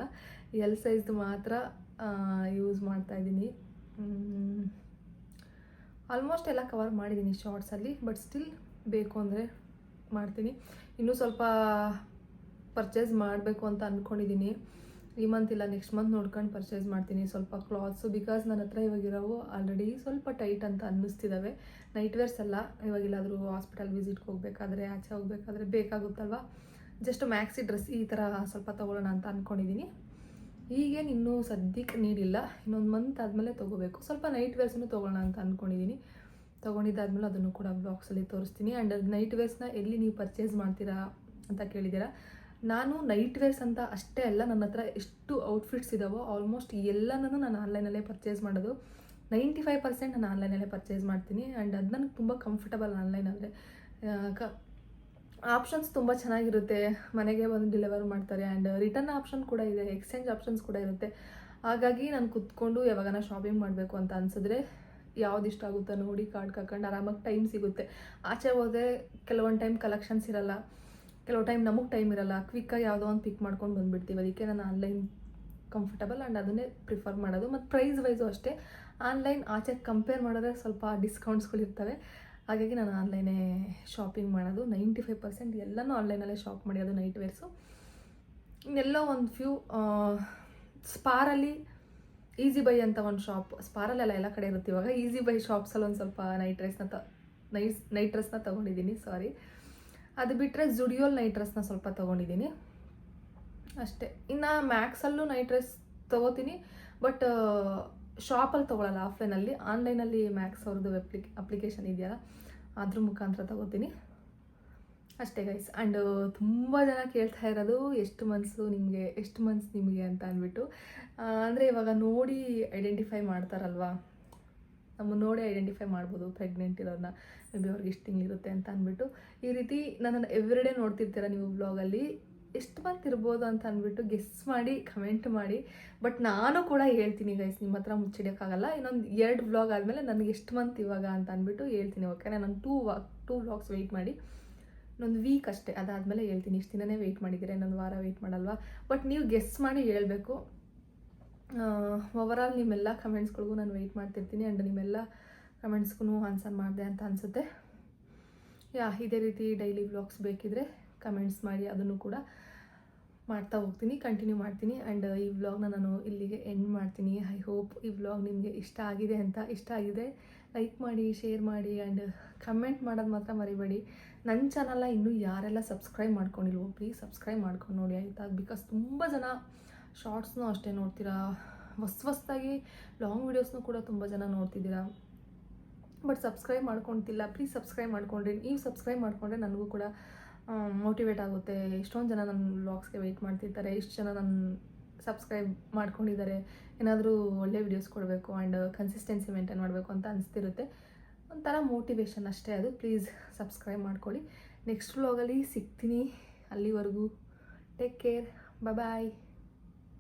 B: ಎಲ್ ಸೈಜ್ದು ಮಾತ್ರ ಯೂಸ್ ಮಾಡ್ತಾ ಇದ್ದೀನಿ ಆಲ್ಮೋಸ್ಟ್ ಎಲ್ಲ ಕವರ್ ಮಾಡಿದ್ದೀನಿ ಶಾರ್ಟ್ಸಲ್ಲಿ ಬಟ್ ಸ್ಟಿಲ್ ಬೇಕು ಅಂದರೆ ಮಾಡ್ತೀನಿ. ಇನ್ನೂ ಸ್ವಲ್ಪ ಪರ್ಚೇಸ್ ಮಾಡಬೇಕು ಅಂತ ಅಂದ್ಕೊಂಡಿದ್ದೀನಿ ಈ ಮಂತ್ ಇಲ್ಲ ನೆಕ್ಸ್ಟ್ ಮಂತ್ ನೋಡ್ಕೊಂಡು ಪರ್ಚೇಸ್ ಮಾಡ್ತೀನಿ ಸ್ವಲ್ಪ ಕ್ಲಾತ್ಸು ಬಿಕಾಸ್ ನನ್ನ ಹತ್ರ ಇವಾಗಿರೋವು ಆಲ್ರೆಡಿ ಸ್ವಲ್ಪ ಟೈಟ್ ಅಂತ ಅನ್ನಿಸ್ತಿದ್ದಾವೆ ನೈಟ್ ವೇರ್ಸ್ ಎಲ್ಲ ಇವಾಗಿಲ್ಲಾದರೂ ಹಾಸ್ಪಿಟಲ್ ವಿಸಿಟ್ಗೆ ಹೋಗಬೇಕಾದ್ರೆ, ಆಚೆ ಹೋಗಬೇಕಾದ್ರೆ ಬೇಕಾಗುತ್ತಲ್ವ? ಜಸ್ಟ್ ಮ್ಯಾಕ್ಸಿ ಡ್ರೆಸ್ ಈ ಥರ ಸ್ವಲ್ಪ ತೊಗೊಳ್ಳೋಣ ಅಂತ ಅಂದ್ಕೊಂಡಿದ್ದೀನಿ ಈಗೇನು ಇನ್ನೂ ಸದ್ಯಕ್ಕೆ ನೀಡಿಲ್ಲ. ಇನ್ನೊಂದು ಮಂತ್ ಆದಮೇಲೆ ತೊಗೋಬೇಕು. ಸ್ವಲ್ಪ ನೈಟ್ ವೇರ್ಸನ್ನು ತೊಗೊಳ್ಳೋಣ ಅಂತ ಅಂದ್ಕೊಂಡಿದ್ದೀನಿ ತೊಗೊಂಡಿದ್ದಾದ್ಮೇಲೆ ಅದನ್ನು ಕೂಡ ಬ್ಲಾಗ್ಸಲ್ಲಿ ತೋರಿಸ್ತೀನಿ. ಆ್ಯಂಡ್ ನೈಟ್ ವೇರ್ಸ್ನ ಎಲ್ಲಿ ನೀವು ಪರ್ಚೇಸ್ ಮಾಡ್ತೀರಾ ಅಂತ ಕೇಳಿದ್ದೀರಾ? ನಾನು ನೈಟ್ ವೇರ್ಸ್ ಅಂತ ಅಷ್ಟೇ ಅಲ್ಲ, ನನ್ನ ಹತ್ರ ಎಷ್ಟು ಔಟ್ಫಿಟ್ಸ್ ಇದ್ದಾವೋ ಆಲ್ಮೋಸ್ಟ್ ಎಲ್ಲನೂ ನಾನು ಆನ್ಲೈನಲ್ಲೇ ಪರ್ಚೇಸ್ ಮಾಡೋದು. ನೈಂಟಿ ಫೈವ್ ಪರ್ಸೆಂಟ್ ನಾನು ಆನ್ಲೈನಲ್ಲೇ ಪರ್ಚೇಸ್ ಮಾಡ್ತೀನಿ. ಆ್ಯಂಡ್ ಅದು ನನಗೆ ತುಂಬ ಕಂಫರ್ಟಬಲ್ ಆನ್ಲೈನ್ ಅಂದರೆ ಕ ಆಪ್ಷನ್ಸ್ ತುಂಬ ಚೆನ್ನಾಗಿರುತ್ತೆ. ಮನೆಗೆ ಬಂದು ಡೆಲಿವರ್ ಮಾಡ್ತಾರೆ ಆ್ಯಂಡ್ ರಿಟರ್ನ್ ಆಪ್ಷನ್ ಕೂಡ ಇದೆ ಎಕ್ಸ್ಚೇಂಜ್ ಆಪ್ಷನ್ಸ್ ಕೂಡ ಇರುತ್ತೆ. ಹಾಗಾಗಿ ನಾನು ಕುತ್ಕೊಂಡು ಯಾವಾಗನ ಶಾಪಿಂಗ್ ಮಾಡಬೇಕು ಅಂತ ಅನ್ಸಿದ್ರೆ ಯಾವ್ದು ಇಷ್ಟ ಆಗುತ್ತೋ ನೋಡಿ ಕಾರ್ಡ್ ಕರ್ಕೊಂಡು ಆರಾಮಾಗಿ ಟೈಮ್ ಸಿಗುತ್ತೆ. ಆಚೆ ಹೋದರೆ ಕೆಲವೊಂದು ಟೈಮ್ ಕಲೆಕ್ಷನ್ಸ್ ಇರಲ್ಲ. ಕೆಲವು ಟೈಮ್ ನಮಗೆ ಟೈಮ್ ಇರಲ್ಲ. ಕ್ವಿಕ್ಕಾಗಿ ಯಾವುದೋ ಒಂದು ಪಿಕ್ ಮಾಡ್ಕೊಂಡು ಬಂದುಬಿಡ್ತೀವಿ. ಅದಕ್ಕೆ ನಾನು ಆನ್ಲೈನ್ ಕಂಫರ್ಟಬಲ್ ಆ್ಯಂಡ್ ಅದನ್ನೇ ಪ್ರಿಫರ್ ಮಾಡೋದು. ಮತ್ತು ಪ್ರೈಸ್ ವೈಸು ಅಷ್ಟೇ. ಆನ್ಲೈನ್ ಆಚೆ ಕಂಪೇರ್ ಮಾಡಿದ್ರೆ ಸ್ವಲ್ಪ ಡಿಸ್ಕೌಂಟ್ಸ್ಗಳು ಇರ್ತವೆ. ಹಾಗಾಗಿ ನಾನು ಆನ್ಲೈನೇ ಶಾಪಿಂಗ್ ಮಾಡೋದು. ನೈಂಟಿ ಫೈವ್ ಪರ್ಸೆಂಟ್ ಎಲ್ಲನೂ ಆನ್ಲೈನಲ್ಲೇ ಶಾಪ್ ಅದು ನೈಟ್ ವೇರ್ಸು. ಇನ್ನೆಲ್ಲೋ ಒಂದು ಫ್ಯೂ ಸ್ಪಾರಲ್ಲಿ ಈಸಿ ಬೈ ಅಂತ ಒಂದು ಶಾಪ್ ಸ್ಪಾರಲ್ಲೆಲ್ಲ ಎಲ್ಲ ಕಡೆ ಇರುತ್ತೆ ಇವಾಗ. ಈಸಿ ಬೈ ಶಾಪ್ಸಲ್ಲಿ ಒಂದು ಸ್ವಲ್ಪ ನೈಟ್ ಡ್ರೆಸ್ನ ತ ನೈಟ್ ನೈಟ್ ಡ್ರೆಸ್ನ ತೊಗೊಂಡಿದ್ದೀನಿ, ಸಾರಿ. ಅದು ಬಿಟ್ಟರೆ ಜುಡಿಯೋಲ್ ನೈಟ್ ಡ್ರೆಸ್ನ ಸ್ವಲ್ಪ ತೊಗೊಂಡಿದ್ದೀನಿ. ಅಷ್ಟೇ. ಇನ್ನು ಮ್ಯಾಕ್ಸಲ್ಲೂ ನೈಟ್ ಡ್ರೆಸ್ ತೊಗೋತೀನಿ, ಬಟ್ ಶಾಪಲ್ಲಿ ತೊಗೊಳಲ್ಲ, ಆಫ್ಲೈನಲ್ಲಿ. ಆನ್ಲೈನಲ್ಲಿ ಮ್ಯಾಕ್ಸ್ ಅವ್ರದ್ದು ಅಪ್ಲಿಕ್ ಅಪ್ಲಿಕೇಶನ್ ಇದೆಯಲ್ಲ, ಅದ್ರ ಮುಖಾಂತರ ತಗೋತೀನಿ.
A: ಅಷ್ಟೇ ಗೈಸ್ ಆ್ಯಂಡ್ ತುಂಬ ಜನ ಕೇಳ್ತಾ ಇರೋದು, ಎಷ್ಟು ಮನ್ಸು ನಿಮಗೆ, ಎಷ್ಟು ಮನ್ಸು ನಿಮಗೆ ಅಂತ ಅಂದ್ಬಿಟ್ಟು. ಅಂದರೆ ಇವಾಗ ನೋಡಿ ಐಡೆಂಟಿಫೈ ಮಾಡ್ತಾರಲ್ವಾ? ನಮ್ಮ ನೋಡಿ ಐಡೆಂಟಿಫೈ ಮಾಡ್ಬೋದು ಪ್ರೆಗ್ನೆಂಟ್ ಇರೋರನ್ನ ಮೇ ಬಿ ಅವ್ರಿಗೆ ಇಷ್ಟು ತಿಂಗಳಿರುತ್ತೆ ಅಂತ ಅಂದ್ಬಿಟ್ಟು. ಈ ರೀತಿ ನನ್ನನ್ನು ಎವ್ರಿಡೇ ನೋಡ್ತಿರ್ತೀರ ನೀವು ಬ್ಲಾಗಲ್ಲಿ ಎಷ್ಟು ಮಂತ್ ಇರ್ಬೋದು ಅಂತ ಅಂದ್ಬಿಟ್ಟು ಗೆಸ್ ಮಾಡಿ ಕಮೆಂಟ್ ಮಾಡಿ. ಬಟ್ ನಾನು ಕೂಡ ಹೇಳ್ತೀನಿ ಗೈಸ್ ನಿಮ್ಮ ಹತ್ರ ಮುಚ್ಚಿಡೋಕ್ಕಾಗಲ್ಲ. ಇನ್ನೊಂದು ಎರಡು ಬ್ಲಾಗ್ ಆದಮೇಲೆ ನನಗೆ ಎಷ್ಟು ಮಂತ್ ಇವಾಗ ಅಂತ ಅಂದ್ಬಿಟ್ಟು ಹೇಳ್ತೀನಿ ಓಕೆ ನಾನು ಟೂ ವಾ ಟೂ ಬ್ಲಾಗ್ಸ್ ವೆಯ್ಟ್ ಮಾಡಿ. ಇನ್ನೊಂದು ವೀಕ್ ಅಷ್ಟೇ, ಅದಾದಮೇಲೆ ಹೇಳ್ತೀನಿ. ಇಷ್ಟು ದಿನನೇ ವೆಯ್ಟ್ ಮಾಡಿದ್ದೀರಾ ಇನ್ನೊಂದು ವಾರ ವೆಯ್ಟ್ ಮಾಡಲ್ವಾ? ಬಟ್ ನೀವು ಗೆಸ್ ಮಾಡಿ ಹೇಳಬೇಕು. ಓವರಾಲ್ ನಿಮ್ಮೆಲ್ಲ ಕಮೆಂಟ್ಸ್ಗಳಿಗೂ ನಾನು ವೆಯ್ಟ್ ಮಾಡ್ತಿರ್ತೀನಿ. ಆ್ಯಂಡ್ ನಿಮ್ಮೆಲ್ಲ ಕಮೆಂಟ್ಸ್ಗೂ ಆನ್ಸರ್ ಮಾಡಿದೆ ಅಂತ ಅನಿಸುತ್ತೆ. ಯಾ ಇದೇ ರೀತಿ ಡೈಲಿ ಬ್ಲಾಗ್ಸ್ ಬೇಕಿದ್ರೆ ಕಮೆಂಟ್ಸ್ ಮಾಡಿ ಅದನ್ನು ಕೂಡ ಮಾಡ್ತಾ ಹೋಗ್ತೀನಿ ಕಂಟಿನ್ಯೂ ಮಾಡ್ತೀನಿ. ಆ್ಯಂಡ್ ಈ ವ್ಲಾಗ್ನ ನಾನು ಇಲ್ಲಿಗೆ ಎಂಡ್ ಮಾಡ್ತೀನಿ. ಐ ಹೋಪ್ ಈ ವ್ಲಾಗ್ ನಿಮಗೆ ಇಷ್ಟ ಆಗಿದೆ ಅಂತ ಇಷ್ಟ ಆಗಿದೆ. ಲೈಕ್ ಮಾಡಿ ಶೇರ್ ಮಾಡಿ ಆ್ಯಂಡ್ ಕಮೆಂಟ್ ಮಾಡೋದು ಮಾತ್ರ ಮರಿಬೇಡಿ. ನನ್ನ ಚಾನಲ್ನ ಇನ್ನೂ ಯಾರೆಲ್ಲ ಸಬ್ಸ್ಕ್ರೈಬ್ ಮಾಡ್ಕೊಂಡಿಲ್ವೋ ಪ್ಲೀಸ್ ಸಬ್ಸ್ಕ್ರೈಬ್ ಮಾಡ್ಕೊಂಡು ನೋಡಿ, ಆಯಿತಾ? ಬಿಕಾಸ್ ತುಂಬ ಜನ ಶಾರ್ಟ್ಸ್ನು ಅಷ್ಟೇ ನೋಡ್ತೀರಾ. ಹೊಸ ಹೊಸ್ದಾಗಿ ಲಾಂಗ್ ವೀಡಿಯೋಸ್ನು ಕೂಡ ತುಂಬ ಜನ ನೋಡ್ತಿದ್ದೀರಾ. ಬಟ್ ಸಬ್ಸ್ಕ್ರೈಬ್ ಮಾಡ್ಕೊತಿಲ್ಲ. ಪ್ಲೀಸ್ ಸಬ್ಸ್ಕ್ರೈಬ್ ಮಾಡ್ಕೊಂಡ್ರಿ. ನೀವು ಸಬ್ಸ್ಕ್ರೈಬ್ ಮಾಡಿಕೊಂಡ್ರೆ ನನಗೂ ಕೂಡ ಮೋಟಿವೇಟ್ ಆಗುತ್ತೆ. ಎಷ್ಟೊಂದು ಜನ ನನ್ನ ವ್ಲಾಗ್ಸ್ಗೆ ವೆಯ್ಟ್ ಮಾಡ್ತಿರ್ತಾರೆ. ಎಷ್ಟು ಜನ ನನ್ನ ಸಬ್ಸ್ಕ್ರೈಬ್ ಮಾಡ್ಕೊಂಡಿದ್ದಾರೆ. ಏನಾದರೂ ಒಳ್ಳೆ ವೀಡಿಯೋಸ್ ಕೊಡಬೇಕು ಆ್ಯಂಡ್ ಕನ್ಸಿಸ್ಟೆನ್ಸಿ ಮೇಂಟೈನ್ ಮಾಡಬೇಕು ಅಂತ ಅನಿಸ್ತಿರುತ್ತೆ. ಒಂಥರ ಮೋಟಿವೇಶನ್ ಅಷ್ಟೇ ಅದು. ಪ್ಲೀಸ್ ಸಬ್ಸ್ಕ್ರೈಬ್ ಮಾಡ್ಕೊಳ್ಳಿ. ನೆಕ್ಸ್ಟ್ ವ್ಲಾಗಲ್ಲಿ ಸಿಗ್ತೀನಿ. ಅಲ್ಲಿವರೆಗೂ ಟೇಕ್ ಕೇರ್ ಬಾಯ್